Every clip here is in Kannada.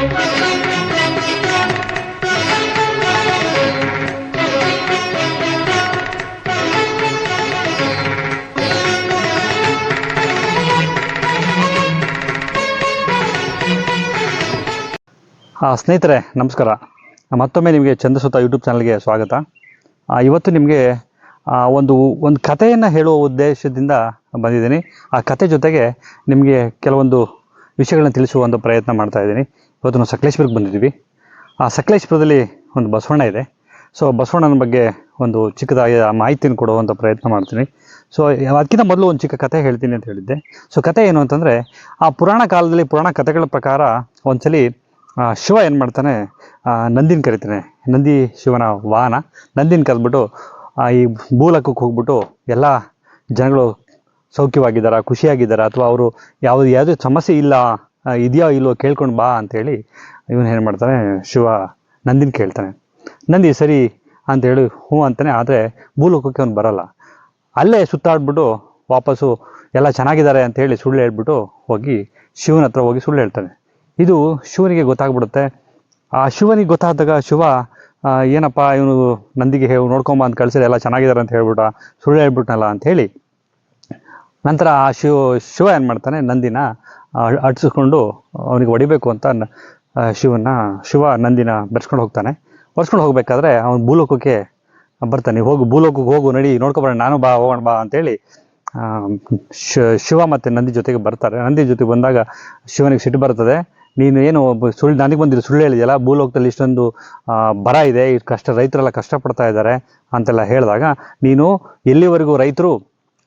ಸ್ನೇಹಿತರೆ, ನಮಸ್ಕಾರ. ಮತ್ತೊಮ್ಮೆ ನಿಮಗೆ ಚಂದ್ರಸುತ ಯೂಟ್ಯೂಬ್ ಚಾನಲ್ಗೆ ಸ್ವಾಗತ. ಇವತ್ತು ನಿಮಗೆ ಒಂದು ಒಂದು ಕಥೆಯನ್ನು ಹೇಳುವ ಉದ್ದೇಶದಿಂದ ಬಂದಿದ್ದೀನಿ. ಆ ಕತೆ ಜೊತೆಗೆ ನಿಮಗೆ ಕೆಲವೊಂದು ವಿಷಯಗಳನ್ನ ತಿಳಿಸುವ ಒಂದು ಪ್ರಯತ್ನ ಮಾಡ್ತಾ ಇದ್ದೀನಿ. ಇವತ್ತು ನಾವು ಸಕಲೇಶ್ಪುರಕ್ಕೆ ಬಂದಿದ್ದೀವಿ. ಆ ಸಕಲೇಶ್ಪುರದಲ್ಲಿ ಒಂದು ಬಸವಣ್ಣ ಇದೆ. ಸೊ ಬಸವಣ್ಣನ ಬಗ್ಗೆ ಒಂದು ಚಿಕ್ಕದಾಗಿ ಮಾಹಿತಿಯನ್ನು ಕೊಡುವಂಥ ಪ್ರಯತ್ನ ಮಾಡ್ತೀನಿ. ಸೊ ಅದಕ್ಕಿಂತ ಮೊದಲು ಒಂದು ಚಿಕ್ಕ ಕಥೆ ಹೇಳ್ತೀನಿ ಅಂತ ಹೇಳಿದ್ದೆ. ಸೊ ಕಥೆ ಏನು ಅಂತಂದರೆ, ಆ ಪುರಾಣ ಕಾಲದಲ್ಲಿ ಪುರಾಣ ಕಥೆಗಳ ಪ್ರಕಾರ ಒಂದ್ಸಲಿ ಶಿವ ಏನು ಮಾಡ್ತಾನೆ ನಂದಿನ ಕರಿತಾನೆ. ನಂದಿ ಶಿವನ ವಾಹನ. ನಂದಿನ ಕರೆದ್ಬಿಟ್ಟು ಈ ಭೂಲಕ್ಕಕ್ಕೆ ಹೋಗ್ಬಿಟ್ಟು ಎಲ್ಲ ಜನಗಳು ಸೌಖ್ಯವಾಗಿದ್ದಾರಾ, ಖುಷಿಯಾಗಿದ್ದಾರಾ, ಅಥವಾ ಅವರು ಯಾವುದು, ಯಾವುದೇ ಸಮಸ್ಯೆ ಇಲ್ಲ ಇದೆಯೋ ಇಲ್ಲೋ ಕೇಳ್ಕೊಂಡು ಬಾ ಅಂತೇಳಿ ಇವನು ಏನು ಮಾಡ್ತಾನೆ, ಶಿವ ನಂದಿನ ಕೇಳ್ತಾನೆ. ನಂದಿ ಸರಿ ಅಂತ ಹೇಳಿ ಹ್ಞೂ ಅಂತಾನೆ, ಆದರೆ ಭೂಲೋಕಕ್ಕೆ ಅವ್ನು ಬರಲ್ಲ. ಅಲ್ಲೇ ಸುತ್ತಾಡ್ಬಿಟ್ಟು ವಾಪಸ್ಸು ಎಲ್ಲ ಚೆನ್ನಾಗಿದ್ದಾರೆ ಅಂತ ಹೇಳಿ ಸುಳ್ಳು ಹೇಳ್ಬಿಟ್ಟು ಹೋಗಿ ಶಿವನ ಹತ್ರ ಹೋಗಿ ಸುಳ್ಳು ಹೇಳ್ತಾನೆ. ಇದು ಶಿವನಿಗೆ ಗೊತ್ತಾಗ್ಬಿಡುತ್ತೆ. ಆ ಶಿವನಿಗೆ ಗೊತ್ತಾದಾಗ ಶಿವ ಏನಪ್ಪ ಇವನು ನಂದಿಗೆ ಹೇ ನೋಡ್ಕೊಂಬ ಅಂತ ಕಳಿಸಿದ್ರೆ ಎಲ್ಲ ಚೆನ್ನಾಗಿದ್ದಾರೆ ಅಂತ ಹೇಳ್ಬಿಟ್ಟ ಸುಳ್ಳು ಹೇಳ್ಬಿಟ್ನಲ್ಲ ಅಂತ ಹೇಳಿ ನಂತರ ಆ ಶಿವ ಶಿವ ಏನು ಮಾಡ್ತಾನೆ, ನಂದಿನ ಆ, ಅಟ್ಸಿಸ್ಕೊಂಡು ಅವನಿಗೆ ಹೊಡಿಬೇಕು ಅಂತ ಶಿವನ ಶಿವ ನಂದಿನ ಬೆರ್ಸ್ಕೊಂಡು ಹೋಗ್ತಾನೆ. ಬರ್ಸ್ಕೊಂಡು ಹೋಗ್ಬೇಕಾದ್ರೆ ಅವನು ಭೂಲೋಕಕ್ಕೆ ಬರ್ತಾನೆ. ಹೋಗು ಭೂಲೋಕಕ್ಕೆ ಹೋಗು ನಡಿ ನೋಡ್ಕೊಬಾರ ನಾನು ಬಾ ಹೋಗೋಣ ಬಾ ಅಂತೇಳಿ ಆ, ಶಿ- ಶಿವ ಮತ್ತು ನಂದಿ ಜೊತೆಗೆ ಬರ್ತಾರೆ. ನಂದಿ ಜೊತೆಗೆ ಬಂದಾಗ ಶಿವನಿಗೆ ಸಿಟ್ಟು ಬರ್ತದೆ. ನೀನು ಏನು ಸುಳ್ಳು ನನಗೆ ಬಂದಿರೋ ಸುಳ್ಳು ಹೇಳಿದೆಯಲ್ಲ ಭೂಲೋಕದಲ್ಲಿ ಇಷ್ಟೊಂದು ಬರ ಇದೆ ಕಷ್ಟ ರೈತರೆಲ್ಲ ಕಷ್ಟಪಡ್ತಾ ಇದ್ದಾರೆ ಅಂತೆಲ್ಲ ಹೇಳಿದಾಗ ನೀನು ಎಲ್ಲಿವರೆಗೂ ರೈತರು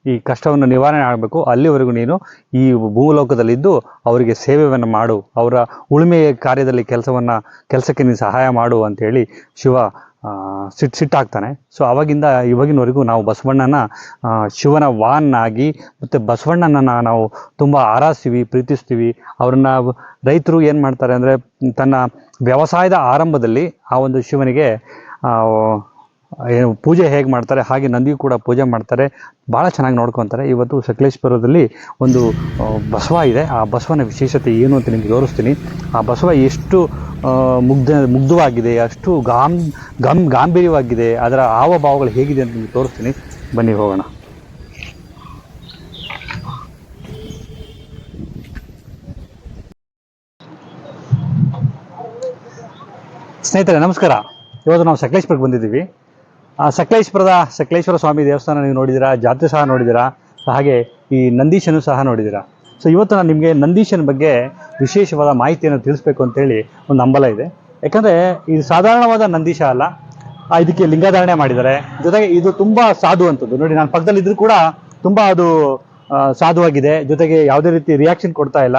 ಈ ಕಷ್ಟವನ್ನು ನಿವಾರಣೆ ಆಗಬೇಕು. ಅಲ್ಲಿವರೆಗೂ ನೀನು ಈ ಭೂಲೋಕದಲ್ಲಿದ್ದು ಅವರಿಗೆ ಸೇವೆಯನ್ನು ಮಾಡು. ಅವರ ಉಳುಮೆ ಕಾರ್ಯದಲ್ಲಿ ಕೆಲಸವನ್ನು, ಕೆಲಸಕ್ಕೆ ನೀನು ಸಹಾಯ ಮಾಡು ಅಂತೇಳಿ ಶಿವ ಸಿಟ್ಟು ಸಿಟ್ಟಾಗ್ತಾನೆ. ಸೊ ಅವಾಗಿಂದ ಇವಾಗಿನವರೆಗೂ ನಾವು ಬಸವಣ್ಣನ ಶಿವನ ವಾಹನಾಗಿ ಮತ್ತು ಬಸವಣ್ಣನನ್ನ ನಾವು ತುಂಬ ಆರಾಧಿಸ್ತೀವಿ, ಪ್ರೀತಿಸ್ತೀವಿ. ಅವ್ರನ್ನ ರೈತರು ಏನು ಮಾಡ್ತಾರೆ ಅಂದರೆ ತನ್ನ ವ್ಯವಸಾಯದ ಆರಂಭದಲ್ಲಿ ಆ ಒಂದು ಶಿವನಿಗೆ ಪೂಜೆ ಹೇಗೆ ಮಾಡ್ತಾರೆ, ಹಾಗೆ ನಂದಿಗೂ ಕೂಡ ಪೂಜೆ ಮಾಡ್ತಾರೆ. ಭಾಳ ಚೆನ್ನಾಗಿ ನೋಡ್ಕೊತಾರೆ. ಇವತ್ತು ಸಕಲೇಶ್ಪುರದಲ್ಲಿ ಒಂದು ಬಸವ ಇದೆ. ಆ ಬಸವನ ವಿಶೇಷತೆ ಏನು ಅಂತ ನಿಮಗೆ ತೋರಿಸ್ತೀನಿ. ಆ ಬಸವ ಎಷ್ಟು ಮುಗ್ಧ, ಮುಗ್ಧವಾಗಿದೆ, ಅಷ್ಟು ಗಾಂ ಗಮ್, ಗಾಂಭೀರ್ಯವಾಗಿದೆ. ಅದರ ಹಾವಭಾವಗಳು ಹೇಗಿದೆ ಅಂತ ನಿಮಗೆ ತೋರಿಸ್ತೀನಿ. ಬನ್ನಿ, ಹೋಗೋಣ. ಸ್ನೇಹಿತರೆ, ನಮಸ್ಕಾರ. ಇವತ್ತು ನಾವು ಸಕಲೇಶ್ಪುರಕ್ಕೆ ಬಂದಿದ್ದೀವಿ. ಸಕಲೇಶ್ಪುರದ ಸಕಲೇಶ್ವರ ಸ್ವಾಮಿ ದೇವಸ್ಥಾನ ನೀವು ನೋಡಿದ್ದೀರಾ, ಜಾತ್ರೆ ಸಹ ನೋಡಿದ್ದೀರಾ ಹಾಗೆ ಈ ನಂದೀಶನು ಸಹ ನೋಡಿದ್ದೀರಾ. ಸೊ ಇವತ್ತು ನಾನು ನಿಮಗೆ ನಂದೀಶನ ಬಗ್ಗೆ ವಿಶೇಷವಾದ ಮಾಹಿತಿಯನ್ನು ತಿಳಿಸ್ಬೇಕು ಅಂತೇಳಿ ಒಂದು ಹಂಬಲ ಇದೆ. ಯಾಕಂದರೆ ಇದು ಸಾಧಾರಣವಾದ ನಂದೀಶ ಅಲ್ಲ. ಇದಕ್ಕೆ ಲಿಂಗಧಾರಣೆ ಮಾಡಿದ್ದಾರೆ. ಜೊತೆಗೆ ಇದು ತುಂಬ ಸಾಧು ಅಂತದ್ದು. ನೋಡಿ, ನಾನು ಪಕ್ಕದಲ್ಲಿ ಇದ್ರೂ ಕೂಡ ತುಂಬ ಅದು ಸಾಧುವಾಗಿದೆ. ಜೊತೆಗೆ ಯಾವುದೇ ರೀತಿ ರಿಯಾಕ್ಷನ್ ಕೊಡ್ತಾ ಇಲ್ಲ.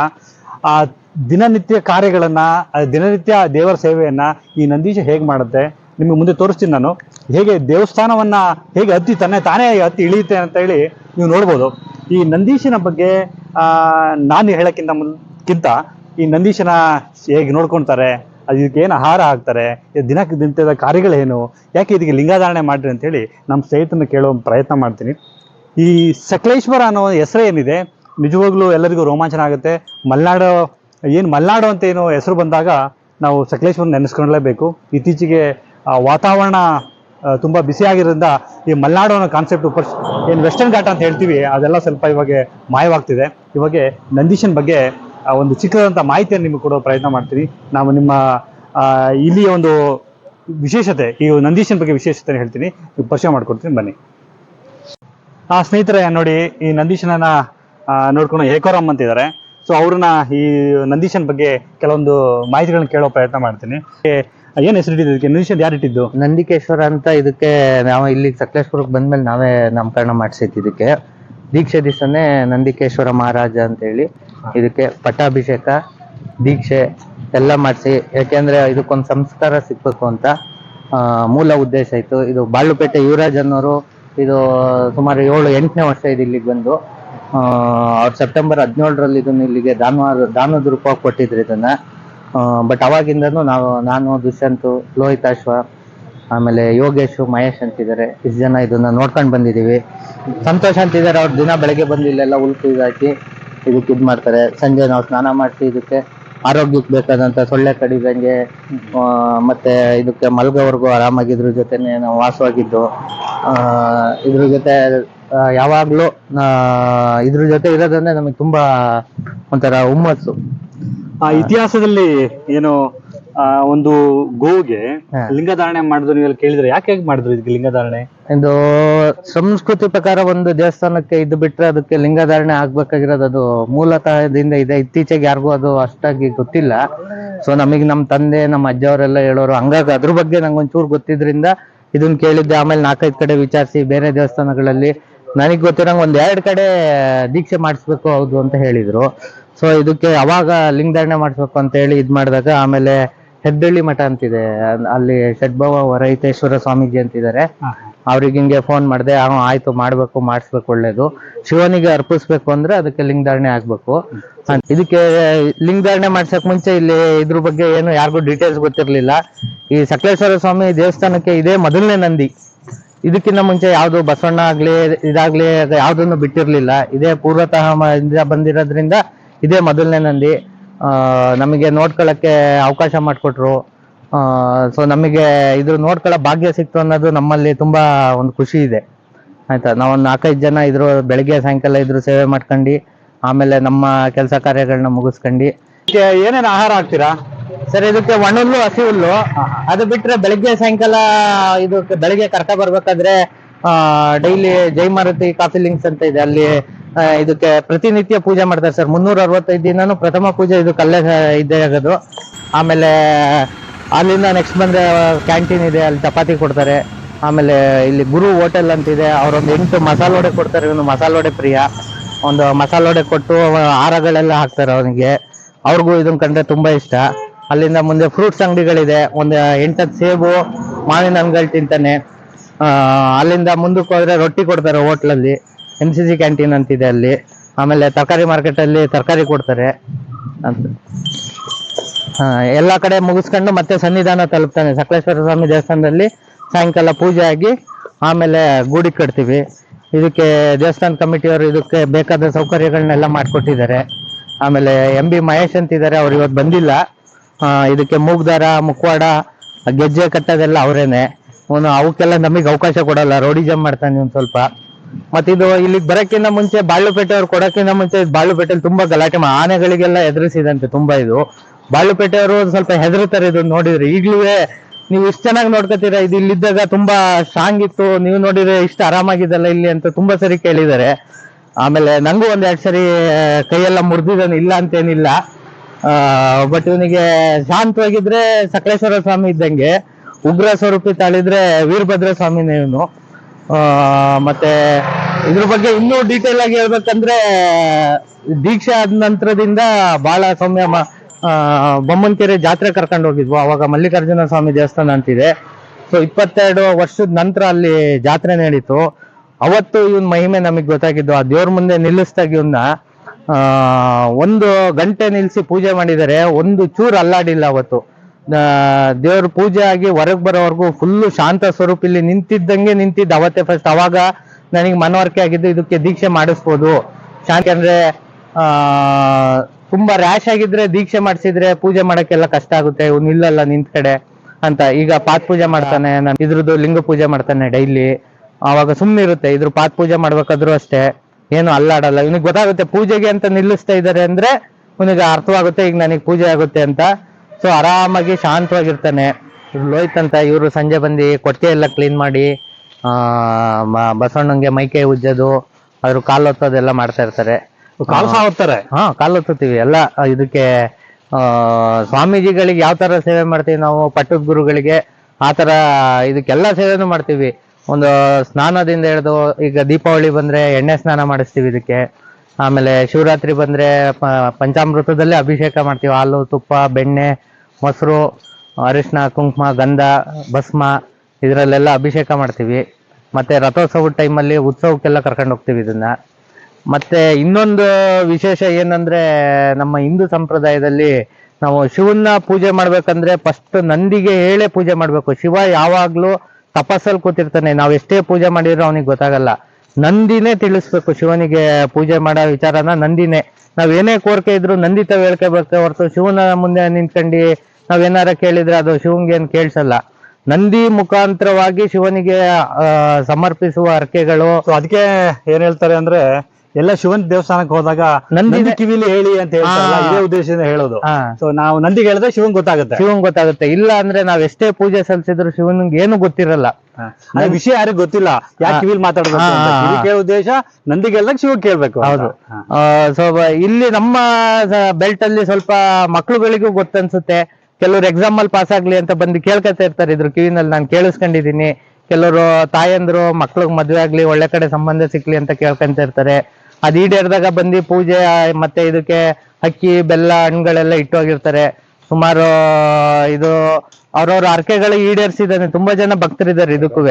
ಆ, ದಿನನಿತ್ಯ ಕಾರ್ಯಗಳನ್ನು, ದಿನನಿತ್ಯ ದೇವರ ಸೇವೆಯನ್ನು ಈ ನಂದೀಶ ಹೇಗೆ ಮಾಡುತ್ತೆ? ನಿಮಗೆ ಮುಂದೆ ತೋರಿಸ್ತೀನಿ ನಾನು. ಹೇಗೆ ದೇವಸ್ಥಾನವನ್ನ ಹೇಗೆ ಹತ್ತಿ ತನ್ನೇ ತಾನೇ ಹತ್ತಿ ಇಳಿಯುತ್ತೆ ಅಂತ ಹೇಳಿ ನೀವು ನೋಡ್ಬೋದು. ಈ ನಂದೀಶನ ಬಗ್ಗೆ ನಾನು ಹೇಳಕ್ಕಿಂತ ಮುಂದಕ್ಕಿಂತ ಈ ನಂದೀಶನ ಹೇಗೆ ನೋಡ್ಕೊಳ್ತಾರೆ ಅದಕ್ಕೆ ಏನು ಆಹಾರ ಹಾಕ್ತಾರೆ ದಿನಕ್ಕೆ ದಿನದ ಕಾರ್ಯಗಳೇನು, ಯಾಕೆ ಇದಕ್ಕೆ ಲಿಂಗಾಧಾರಣೆ ಮಾಡ್ರಿ ಅಂತೇಳಿ ನಮ್ಮ ಸ್ನೇಹಿತನ ಕೇಳೋ ಪ್ರಯತ್ನ ಮಾಡ್ತೀನಿ. ಈ ಸಕಲೇಶ್ವರ ಅನ್ನೋ ಹೆಸರು ಏನಿದೆ, ನಿಜವಾಗ್ಲೂ ಎಲ್ಲರಿಗೂ ರೋಮಾಂಚನ ಆಗುತ್ತೆ. ಮಲೆನಾಡು, ಏನು ಮಲೆನಾಡು ಅಂತ ಏನು ಹೆಸರು ಬಂದಾಗ ನಾವು ಸಕಲೇಶ್ವರ ನೆನೆಸ್ಕೊಳ್ಳೇಬೇಕು ಇತ್ತೀಚೆಗೆ ವಾತಾವರಣ ತುಂಬ ಬಿಸಿಯಾಗಿರೋದ್ರಿಂದ ಈ ಮಲೆನಾಡು ಅನ್ನೋ ಕಾನ್ಸೆಪ್ಟ್ ಉಪರ್ ಏನು ವೆಸ್ಟರ್ನ್ ಘಾಟ್ ಅಂತ ಹೇಳ್ತೀವಿ, ಅದೆಲ್ಲ ಸ್ವಲ್ಪ ಇವಾಗ ಮಾಯವಾಗ್ತಿದೆ. ಇವಾಗ ನಂದೀಶನ್ ಬಗ್ಗೆ ಒಂದು ಚಿಕ್ಕದಂಥ ಮಾಹಿತಿಯನ್ನು ನಿಮಗೆ ಕೊಡೋ ಪ್ರಯತ್ನ ಮಾಡ್ತೀನಿ. ನಾವು ನಿಮ್ಮ ಇಲ್ಲಿಯ ಒಂದು ವಿಶೇಷತೆ, ಈ ನಂದೀಶನ್ ಬಗ್ಗೆ ವಿಶೇಷತೆ ಹೇಳ್ತೀನಿ. ನೀವು ಪರಿಚಯ ಮಾಡ್ಕೊಡ್ತೀನಿ, ಬನ್ನಿ. ಆ ಸ್ನೇಹಿತರೆ, ನೋಡಿ, ಈ ನಂದೀಶನನ್ನ ನೋಡ್ಕೊಂಡು ಏಕೋರಾಮ್ ಅಂತಿದ್ದಾರೆ. ಸೊ ಅವ್ರನ್ನ ಈ ನಂದೀಶನ್ ಬಗ್ಗೆ ಕೆಲವೊಂದು ಮಾಹಿತಿಗಳನ್ನ ಕೇಳೋ ಪ್ರಯತ್ನ ಮಾಡ್ತೀನಿ. ಏನ್ ಹೆಸರು ಇಟ್ಟಿದ್ದು ಇದಕ್ಕೆ? ಯಾರು ಇಟ್ಟಿದ್ದು? ನಂದಿಕೇಶ್ವರ ಅಂತ ಇದಕ್ಕೆ ನಾವು ಇಲ್ಲಿ ಸಕಲೇಶ್ಪುರಕ್ಕೆ ಬಂದ್ಮೇಲೆ ನಾವೇ ನಾಮಕರಣ ಮಾಡಿಸಿದ್ದು ಇದಕ್ಕೆ. ದೀಕ್ಷೆ ದಿವಸನೇ ನಂದಿಕೇಶ್ವರ ಮಹಾರಾಜ ಅಂತ ಹೇಳಿ ಇದಕ್ಕೆ ಪಟ್ಟಾಭಿಷೇಕ ದೀಕ್ಷೆ ಎಲ್ಲ ಮಾಡಿಸಿ. ಯಾಕೆಂದ್ರೆ ಇದಕ್ಕೊಂದು ಸಂಸ್ಕಾರ ಸಿಕ್ಬೇಕು ಅಂತ ಆ, ಮೂಲ ಉದ್ದೇಶ ಇತ್ತು. ಇದು ಬಾಳುಪೇಟೆ ಯುವರಾಜ್ ಅನ್ನೋರು ಇದು ಸುಮಾರು ಏಳು ಎಂಟನೇ ವರ್ಷ ಇದು ಇಲ್ಲಿಗೆ ಬಂದು ಅವ್ರು ಸೆಪ್ಟೆಂಬರ್ ಹದಿನೇಳರಲ್ಲಿ ಇದನ್ನ ಇಲ್ಲಿಗೆ ದಾನ ದಾನದ ರೂಪವಾಗಿ ಕೊಟ್ಟಿದ್ರು ಇದನ್ನ. ಬಟ್ ಅವಾಗಿಂದನು ನಾವು, ನಾನು, ದುಷ್ಯಂತು ಲೋಹಿತಾಶ್ವ ಆಮೇಲೆ ಯೋಗೇಶ್, ಮಹೇಶ್ ಅಂತಿದ್ದಾರೆ. ಇಷ್ಟು ಜನ ಇದನ್ನ ನೋಡ್ಕೊಂಡು ಬಂದಿದ್ದೀವಿ. ಸಂತೋಷ್ ಅಂತಿದ್ದಾರೆ, ಅವ್ರು ದಿನ ಬೆಳಗ್ಗೆ ಬಂದು ಇಲ್ಲೆಲ್ಲ ಉಲ್ಕು ಇದಾಕಿ ಇದಕ್ಕೆ ಇದು ಮಾಡ್ತಾರೆ. ಸಂಜೆ ನಾವು ಸ್ನಾನ ಮಾಡಿಸಿ ಇದಕ್ಕೆ ಆರೋಗ್ಯಕ್ಕೆ ಬೇಕಾದಂತ ಸೊಳ್ಳೆ ಕಡಿದಂಗೆ ಮತ್ತೆ ಇದಕ್ಕೆ ಮಲ್ಗೋವರೆಗೂ ಆರಾಮಾಗಿ ಇದ್ರ ಜೊತೆನೆ ನಾವು ವಾಸವಾಗಿದ್ದು. ಇದ್ರ ಜೊತೆ ಯಾವಾಗಲೂ ಇದ್ರ ಜೊತೆ ಇರೋದಂದ್ರೆ ನಮಗೆ ತುಂಬಾ ಒಂಥರ ಹುಮ್ಮಸ್ಸು. ಆ ಇತಿಹಾಸದಲ್ಲಿ ಏನು ಆ ಒಂದು ಗೋಗೆ ಲಿಂಗಧಾರಣೆ ಮಾಡಿದ್ರು ನೀವೆಲ್ಲ ಕೇಳಿದ್ರೆ ಯಾಕೆ ಹೇಗೆ ಮಾಡಿದ್ರು ಇದಕ್ಕೆ ಲಿಂಗಧಾರಣೆ? ಇದು ಸಂಸ್ಕೃತಿ ಪ್ರಕಾರ ಒಂದು ದೇವಸ್ಥಾನಕ್ಕೆ ಇದು ಬಿಟ್ರೆ ಅದಕ್ಕೆ ಲಿಂಗಧಾರಣೆ ಆಗ್ಬೇಕಾಗಿರೋದು ಅದು ಮೂಲತಃದಿಂದ ಇದೆ. ಇತ್ತೀಚೆಗೆ ಯಾರಿಗೂ ಅದು ಅಷ್ಟಾಗಿ ಗೊತ್ತಿಲ್ಲ. ಸೊ ನಮಗೆ ನಮ್ಮ ತಂದೆ ನಮ್ಮ ಅಜ್ಜವರೆಲ್ಲ ಹೇಳೋರು ಹಂಗಾಗಿ ಅದ್ರ ಬಗ್ಗೆ ನಂಗೆ ಒಂಚೂರು ಗೊತ್ತಿದ್ರಿಂದ ಇದನ್ನ ಕೇಳಿದ್ದೆ. ಆಮೇಲೆ ನಾಲ್ಕೈದು ಕಡೆ ವಿಚಾರಿಸಿ ಬೇರೆ ದೇವಸ್ಥಾನಗಳಲ್ಲಿ. ನನಗೆ ಗೊತ್ತಿರಂಗೆ ಒಂದ್ ಎರಡು ಕಡೆ ದೀಕ್ಷೆ ಮಾಡಿಸ್ಬೇಕು ಹೌದು ಅಂತ ಹೇಳಿದ್ರು. ಸೊ ಇದಕ್ಕೆ ಅವಾಗ ಲಿಂಗಧಾರಣೆ ಮಾಡಿಸ್ಬೇಕು ಅಂತ ಹೇಳಿ ಇದ್ ಮಾಡಿದಾಗ ಆಮೇಲೆ ಹೆಬ್ಬಳ್ಳಿ ಮಠ ಅಂತಿದೆ. ಅಲ್- ಅಲ್ಲಿ ಷಡ್ಭವ ವರಹಿತೇಶ್ವರ ಸ್ವಾಮೀಜಿ ಅಂತಿದ್ದಾರೆ. ಅವ್ರಿಗೆ ಹಿಂಗೆ ಫೋನ್ ಮಾಡಿದೆ ಆಯ್ತು ಮಾಡ್ಬೇಕು ಮಾಡಿಸ್ಬೇಕು ಒಳ್ಳೇದು. ಶಿವನಿಗೆ ಅರ್ಪಿಸ್ಬೇಕು ಅಂದ್ರೆ ಅದಕ್ಕೆ ಲಿಂಗಧಾರಣೆ ಆಗ್ಬೇಕು. ಇದಕ್ಕೆ ಲಿಂಗಧಾರಣೆ ಮಾಡ್ಸಕ್ ಮುಂಚೆ ಇಲ್ಲಿ ಇದ್ರ ಬಗ್ಗೆ ಏನು ಯಾರಿಗೂ ಡೀಟೇಲ್ಸ್ ಗೊತ್ತಿರ್ಲಿಲ್ಲ. ಈ ಸಕಲೇಶ್ವರ ಸ್ವಾಮಿ ದೇವಸ್ಥಾನಕ್ಕೆ ಇದೇ ಮೊದಲನೇ ನಂದಿ. ಇದಕ್ಕಿಂತ ಮುಂಚೆ ಯಾವ್ದು ಬಸವಣ್ಣ ಆಗ್ಲಿ ಇದಾಗ್ಲಿ ಯಾವ್ದನ್ನು ಬಿಟ್ಟಿರ್ಲಿಲ್ಲ. ಇದೇ ಪೂರ್ವತಃ ಬಂದಿರೋದ್ರಿಂದ ಇದೇ ಮೊದಲನೇ ನಂದಿ ನಮಗೆ ನೋಡ್ಕೊಳ್ಳೋಕ್ಕೆ ಅವಕಾಶ ಮಾಡಿಕೊಟ್ರು. ಸೊ ನಮಗೆ ಇದ್ರ ನೋಡ್ಕೊಳ್ಳೋ ಭಾಗ್ಯ ಸಿಕ್ತು ಅನ್ನೋದು ನಮ್ಮಲ್ಲಿ ತುಂಬಾ ಒಂದು ಖುಷಿ ಇದೆ. ಆಯ್ತಾ? ನಾವೊಂದು ನಾಲ್ಕೈದು ಜನ ಇದ್ರು, ಬೆಳಗ್ಗೆ ಸಾಯಂಕಾಲ ಇದ್ರು ಸೇವೆ ಮಾಡ್ಕೊಂಡು, ಆಮೇಲೆ ನಮ್ಮ ಕೆಲಸ ಕಾರ್ಯಗಳನ್ನ ಮುಗಿಸ್ಕೊಂಡು. ಏನೇನು ಆಹಾರ ಹಾಕ್ತೀರಾ? ಸರ್, ಇದಕ್ಕೆ ಒಣಹುಲ್ಲು ಹಸಿ ಹುಲ್ಲು ಅದು ಬಿಟ್ರೆ ಬೆಳಗ್ಗೆ ಸಾಯಂಕಾಲ ಇದು ಬೆಳಗ್ಗೆ ಕರ್ಕ ಬರ್ಬೇಕಾದ್ರೆ daily Jai Maruti coffee links ಅಂತ ಇದೆ. ಅಲ್ಲಿ ಇದಕ್ಕೆ ಪ್ರತಿನಿತ್ಯ ಪೂಜೆ ಮಾಡ್ತಾರೆ ಸರ್. ಮುನ್ನೂರ ಅರವತ್ತೈದು ದಿನಾನು ಪ್ರಥಮ ಪೂಜೆ ಇದು ಕಲ್ಲೇ ಇದ್ದೇ ಆಗೋದು. ಆಮೇಲೆ, ಅಲ್ಲಿಂದ ನೆಕ್ಸ್ಟ್ ಬಂದ್ರೆ ಕ್ಯಾಂಟೀನ್ ಇದೆ, ಅಲ್ಲಿ ಚಪಾತಿ ಕೊಡ್ತಾರೆ. ಆಮೇಲೆ ಇಲ್ಲಿ ಗುರು ಹೋಟೆಲ್ ಅಂತಿದೆ, ಅವರೊಂದು ಎಂಟು ಮಸಾಲೆ ವಡೆ ಕೊಡ್ತಾರೆ. ಒಂದು ಮಸಾಲೆ ವಡೆ ಪ್ರಿಯ. ಒಂದು ಮಸಾಲೆ ವಡೆ ಕೊಟ್ಟು ಹಾರಗಳೆಲ್ಲ ಹಾಕ್ತಾರೆ ಅವನಿಗೆ. ಅವ್ರಿಗೂ ಇದನ್ನ ಕಂಡ್ರೆ ತುಂಬಾ ಇಷ್ಟ. ಅಲ್ಲಿಂದ ಮುಂದೆ ಫ್ರೂಟ್ಸ್ ಅಂಗಡಿಗಳಿದೆ. ಒಂದು ಎಂಟತ್ತು ಸೇಬು, ಮಾವಿನ ಹಣ್ಣುಗಳು ತಿಂತಾನೆ ಅಲ್ಲಿಂದ ಮುಂದಕ್ಕೆ ಹೋದ್ರೆ ರೊಟ್ಟಿ ಕೊಡ್ತಾರೆ ಹೋಟ್ಲಲ್ಲಿ. ಎನ್ ಸಿ ಸಿ ಕ್ಯಾಂಟೀನ್ ಅಂತಿದೆ ಅಲ್ಲಿ. ಆಮೇಲೆ ತರಕಾರಿ ಮಾರ್ಕೆಟ್ ಅಲ್ಲಿ ತರಕಾರಿ ಕೊಡ್ತಾರೆ. ಅಂತ. ಆ, ಎಲ್ಲ ಕಡೆ ಮುಗಿಸ್ಕೊಂಡು ಮತ್ತೆ ಸನ್ನಿಧಾನ ತಲುಪ್ತಾನೆ. ಸಕಲೇಶ್ವರ ಸ್ವಾಮಿ ದೇವಸ್ಥಾನದಲ್ಲಿ ಸಾಯಂಕಾಲ ಪೂಜೆ ಆಗಿ ಆಮೇಲೆ ಗೂಡಿ ಕಟ್ತೀವಿ. ಇದಕ್ಕೆ ದೇವಸ್ಥಾನ ಕಮಿಟಿಯವರು ಇದಕ್ಕೆ ಬೇಕಾದ ಸೌಕರ್ಯಗಳನ್ನೆಲ್ಲ ಮಾಡಿಕೊಟ್ಟಿದ್ದಾರೆ. ಆಮೇಲೆ ಎಂ ಬಿ ಮಹೇಶ್ ಅಂತಿದ್ದಾರೆ ಅವ್ರು ಇವತ್ತು ಬಂದಿಲ್ಲ. ಇದಕ್ಕೆ ಮೂಗ್ದಾರ ಮುಖವಾಡ ಗೆಜ್ಜೆ ಕಟ್ಟೋದೆಲ್ಲ ಅವರೇನೆ. ಅವನು ಅವಕ್ಕೆಲ್ಲ ನಮಗೆ ಅವಕಾಶ ಕೊಡಲ್ಲ ರೋಡಿಜಮ್ ಮಾಡ್ತಾನೆ ಒಂದು ಸ್ವಲ್ಪ. ಮತ್ತಿದು ಇಲ್ಲಿಗೆ ಬರಕ್ಕಿಂತ ಮುಂಚೆ ಬಾಳುಪೇಟೆ ಅವ್ರು ಕೊಡಕ್ಕಿಂತ ಮುಂಚೆ ಬಾಳುಪೇಟೆಯಲ್ಲಿ ತುಂಬಾ ಗಲಾಟೆ ಮಾ- ಆನೆಗಳಿಗೆಲ್ಲ ಎದುರಿಸಿದಂತೆ ತುಂಬಾ ಇದು. ಬಾಳುಪೇಟೆ ಅವರು ಸ್ವಲ್ಪ ಹೆದರ್ತಾರೆ ಇದು ನೋಡಿದ್ರೆ. ಈಗ್ಲೂ ನೀವು ಇಷ್ಟು ಚೆನ್ನಾಗಿ ನೋಡ್ಕೋತೀರಾ? ಇದು ಇಲ್ಲಿದ್ದಾಗ ತುಂಬಾ ಸ್ಟ್ರಾಂಗ್ ಇತ್ತು. ನೀವು ನೋಡಿದ್ರೆ ಇಷ್ಟು ಆರಾಮಾಗಿದ್ದಲ್ಲ ಇಲ್ಲಿ ಅಂತ ತುಂಬಾ ಸರಿ ಕೇಳಿದ್ದಾರೆ. ಆಮೇಲೆ ನಂಗೂ ಒಂದ್ ಎರಡ್ ಸರಿ ಕೈಯೆಲ್ಲ ಮುರಿದಿದ್ದಾನೆ. ಇಲ್ಲ ಅಂತೇನಿಲ್ಲ. ಬಟ್ ಇವನಿಗೆ ಶಾಂತವಾಗಿದ್ರೆ ಸಕಲೇಶ್ವರ ಸ್ವಾಮಿ ಇದ್ದಂಗೆ. ಉಗ್ರ ಸ್ವರೂಪಿ ತಾಳಿದ್ರೆ ವೀರಭದ್ರ ಸ್ವಾಮಿನೇ ಇವನು. ಮತ್ತೆ ಇದ್ರ ಬಗ್ಗೆ ಇನ್ನೂ ಡೀಟೇಲ್ ಆಗಿ ಹೇಳ್ಬೇಕಂದ್ರೆ ದೀಕ್ಷೆ ಆದ ನಂತರದಿಂದ ಬಹಳ ಸೌಮ್ಯ ಮ- ಆ, ಬೊಮ್ಮನಕೆರೆ ಜಾತ್ರೆ ಕರ್ಕೊಂಡು ಹೋಗಿದ್ವು. ಅವಾಗ ಮಲ್ಲಿಕಾರ್ಜುನ ಸ್ವಾಮಿ ದೇವಸ್ಥಾನ ಅಂತಿದೆ. ಸೊ ಇಪ್ಪತ್ತೆರಡು ವರ್ಷದ ನಂತರ ಅಲ್ಲಿ ಜಾತ್ರೆ ನಡೀತು. ಅವತ್ತು ಇವನ್ ಮಹಿಮೆ ನಮಗ್ ಗೊತ್ತಾಗಿದ್ದು ಆ ದೇವ್ರ ಮುಂದೆ ನಿಲ್ಲಿಸ್ದಾಗ ಇವನ್ನ ಒಂದು ಗಂಟೆ ನಿಲ್ಸಿ ಪೂಜೆ ಮಾಡಿದರೆ ಒಂದು ಚೂರು ಅಲ್ಲಾಡಿಲ್ಲ ಅವತ್ತು. ದೇವ್ರ ಪೂಜೆ ಆಗಿ ಹೊರಗ್ ಬರೋವರೆಗೂ ಫುಲ್ಲು ಶಾಂತ ಸ್ವರೂಪ ಇಲ್ಲಿ ನಿಂತಿದ್ದಂಗೆ ನಿಂತಿದ್ದ ಅವತ್ತೇ ಫಸ್ಟ್ ಅವಾಗ ನನಗೆ ಮನವರಿಕೆ ಆಗಿದ್ದು ಇದಕ್ಕೆ ದೀಕ್ಷೆ ಮಾಡಿಸ್ಬೋದು. ಶಾಂತಿ ಅಂದ್ರೆ, ಆ, ತುಂಬಾ ರ್ಯಾಶ್ ಆಗಿದ್ರೆ ದೀಕ್ಷೆ ಮಾಡಿಸಿದ್ರೆ ಪೂಜೆ ಮಾಡಕ್ಕೆಲ್ಲ ಕಷ್ಟ ಆಗುತ್ತೆ. ಇವ್ ನಿಲ್ಲಲ್ಲ ನಿಂತ್ ಕಡೆ ಅಂತ. ಈಗ ಪಾತ್ ಪೂಜೆ ಮಾಡ್ತಾನೆ, ನಾನು ಇದ್ರದ್ದು ಲಿಂಗ ಪೂಜೆ ಮಾಡ್ತಾನೆ ಡೈಲಿ ಅವಾಗ ಸುಮ್ಮನೆ ಇರುತ್ತೆ. ಇದ್ರ ಪಾತ್ ಪೂಜೆ ಮಾಡ್ಬೇಕಾದ್ರೂ ಅಷ್ಟೇ. ಏನು ಅಲ್ಲಾಡಲ್ಲ. ಇವನಿಗೆ ಗೊತ್ತಾಗುತ್ತೆ ಪೂಜೆಗೆ ಅಂತ ನಿಲ್ಲಿಸ್ತಾ ಇದ್ದಾರೆ ಅಂದ್ರೆ, ಇವನಿಗೆ ಅರ್ಥವಾಗುತ್ತೆ, ಈಗ ನನಗೆ ಪೂಜೆ ಆಗುತ್ತೆ ಅಂತ. ಸೊ ಆರಾಮಾಗಿ ಶಾಂತವಾಗಿರ್ತಾನೆ. ಇವ್ರು ಲೋಹಿತ್ ಅಂತ ಇವರು ಸಂಜೆ ಬಂದು ಕೊಟ್ಟಿಗೆ ಎಲ್ಲ ಕ್ಲೀನ್ ಮಾಡಿ ಆ ಮ- ಬಸವಣ್ಣಂಗೆ ಮೈಕೈ ಉಜ್ಜೋದು ಅದ್ರ ಕಾಲು ಹೊತ್ತೋದೆಲ್ಲ ಮಾಡ್ತಾ ಇರ್ತಾರೆ. ಕಾಲು ಸಹ ಹೋಗ್ತಾರೆ ಹಾ ಕಾಲು ಒತ್ತುತ್ತೀವಿ. ಎಲ್ಲ ಇದಕ್ಕೆ ಆ ಸ್ವಾಮೀಜಿಗಳಿಗೆ ಯಾವ ತರ ಸೇವೆ ಮಾಡ್ತೀವಿ ನಾವು ಪಟ್ಟದ ಗುರುಗಳಿಗೆ ಆ ತರ ಇದಕ್ಕೆಲ್ಲ ಸೇವೆನೂ ಮಾಡ್ತೀವಿ. ಒಂದು ಸ್ನಾನದಿಂದ ಹಿಡಿದು ಈಗ ದೀಪಾವಳಿ ಬಂದ್ರೆ ಎಣ್ಣೆ ಸ್ನಾನ ಮಾಡಿಸ್ತೀವಿ ಇದಕ್ಕೆ. ಆಮೇಲೆ ಶಿವರಾತ್ರಿ ಬಂದ್ರೆ ಪಂಚಾಮೃತದಲ್ಲಿ ಅಭಿಷೇಕ ಮಾಡ್ತೀವಿ. ಹಾಲು, ತುಪ್ಪ, ಬೆಣ್ಣೆ, ಮೊಸರು, ಅರಿಶಿನ, ಕುಂಕುಮ, ಗಂಧ, ಭಸ್ಮ ಇದರಲ್ಲೆಲ್ಲ ಅಭಿಷೇಕ ಮಾಡ್ತೀವಿ. ಮತ್ತೆ ರಥೋತ್ಸವದ ಟೈಮಲ್ಲಿ ಉತ್ಸವಕ್ಕೆಲ್ಲ ಕರ್ಕೊಂಡು ಹೋಗ್ತೀವಿ ಇದನ್ನ. ಮತ್ತೆ ಇನ್ನೊಂದು ವಿಶೇಷ ಏನಂದ್ರೆ ನಮ್ಮ ಹಿಂದೂ ಸಂಪ್ರದಾಯದಲ್ಲಿ ನಾವು ಶಿವನ್ನ ಪೂಜೆ ಮಾಡ್ಬೇಕಂದ್ರೆ ಫಸ್ಟ್ ನಂದಿಗೆ ಹೇಳೇ ಪೂಜೆ ಮಾಡಬೇಕು. ಶಿವ ಯಾವಾಗಲೂ ತಪಸ್ಸಲ್ಲಿ ಕೂತಿರ್ತಾನೆ. ನಾವು ಎಷ್ಟೇ ಪೂಜೆ ಮಾಡಿದ್ರು ಅವನಿಗೆ ಗೊತ್ತಾಗಲ್ಲ. ನಂದಿನೇ ತಿಳಿಸ್ಬೇಕು. ಶಿವನಿಗೆ ಪೂಜೆ ಮಾಡೋ ವಿಚಾರನ ನಂದಿನೇ. ನಾವ್ ಏನೇ ಕೋರಿಕೆ ಇದ್ರು ನಂದಿತ ಹೇಳ್ಕೆ ಬರ್ತೇವೆ ಹೊರತು ಶಿವನ ಮುಂದೆ ನಿಂತ್ಕೊಂಡು ನಾವ್ ಏನಾರ ಕೇಳಿದ್ರೆ ಅದು ಶಿವಂಗೆ ಏನ್ ಕೇಳ್ಸಲ್ಲ. ನಂದಿ ಮುಖಾಂತರವಾಗಿ ಶಿವನಿಗೆ ಆ, ಸಮರ್ಪಿಸುವ ಅರ್ಕೆಗಳು ಸೊ ಅದಕ್ಕೆ ಏನ್ ಹೇಳ್ತಾರೆ ಅಂದ್ರೆ ಎಲ್ಲ ಶಿವನ್ ದೇವಸ್ಥಾನಕ್ಕೆ ಹೋದಾಗ ನಂದಿ- ನಂದಿ ಕಿವಿಲಿ ಹೇಳಿ ಅಂತ ಹೇಳ್ತಾರಲ್ಲ. ಇದೇ ಉದ್ದೇಶದಿಂದ ಹೇಳೋದು. ಸೊ ನಾವು ನಂದಿಗೆ ಹೇಳಿದ್ರೆ ಶಿವನ್ ಗೊತ್ತಾಗುತ್ತೆ. ಶಿವನ್ ಗೊತ್ತಾಗುತ್ತೆ. ಇಲ್ಲ ಅಂದ್ರೆ ನಾವ್ ಎಷ್ಟೇ ಪೂಜೆ ಸಲ್ಲಿಸಿದ್ರು ಶಿವನಿಗೆ ಏನು ಗೊತ್ತಿರಲ್ಲ. ಅದೇ ವಿಷಯ ಯಾರಿಗೂ ಗೊತ್ತಿಲ್ಲ. ಯಾಕೆ. ಕಿವಿಲ್ ಮಾತಾಡ್ಬೇಕು ಹಾ, ಅಂತ? ಹಾ, ಕಿವಿ ಹಾ. ಕೇಳೋ ಉದ್ದೇಶ ನಂದಿಗೆಲ್ಲ ಶಿವ ಕೇಳ್ಬೇಕು ಅಂತ. ಹೌದು. ಹಾ. ಸೊ ಇಲ್ಲಿ ನಮ್ಮ ಬೆಲ್ಟ್ ಅಲ್ಲಿ ಸ್ವಲ್ಪ ಮಕ್ಳುಗಳಿಗೂ ಗೊತ್ತನ್ಸುತ್ತೆ. ಕೆಲವ್ರು ಎಕ್ಸಾಮ್ ಅಲ್ಲಿ ಪಾಸ್ ಆಗ್ಲಿ ಅಂತ ಬಂದು ಕೇಳ್ಕೊತಾ ಇರ್ತಾರೆ ಇದ್ರ. ಕಿವಿನಲ್ಲಿ ನಾನು ಕೇಳಿಸ್ಕೊಂಡಿದೀನಿ. ಕೆಲವರು ತಾಯಂದ್ರು ಮಕ್ಳಿಗೆ ಮದ್ವೆ ಆಗ್ಲಿ ಒಳ್ಳೆ ಕಡೆ ಸಂಬಂಧ ಸಿಕ್ಲಿ ಅಂತ ಕೇಳ್ಕೊಂತ ಇರ್ತಾರೆ. ಅದ್ ಈಡೇರಿದಾಗ ಬಂದು ಪೂಜೆ ಆ, ಮತ್ತೆ ಇದಕ್ಕೆ ಅಕ್ಕಿ ಬೆಲ್ಲ ಹಣ್ಣುಗಳೆಲ್ಲ ಇಟ್ಟೋಗಿರ್ತಾರೆ ಸುಮಾರು, ಇದು, ಅವ್ರವ್ರ ಅರ್ಕೆಗಳು ಈಡೇರಿಸಿದ್ದಾನೆ. ತುಂಬಾ ಜನ ಭಕ್ತರಿದ್ದಾರೆ ಇದಕ್ಕೂ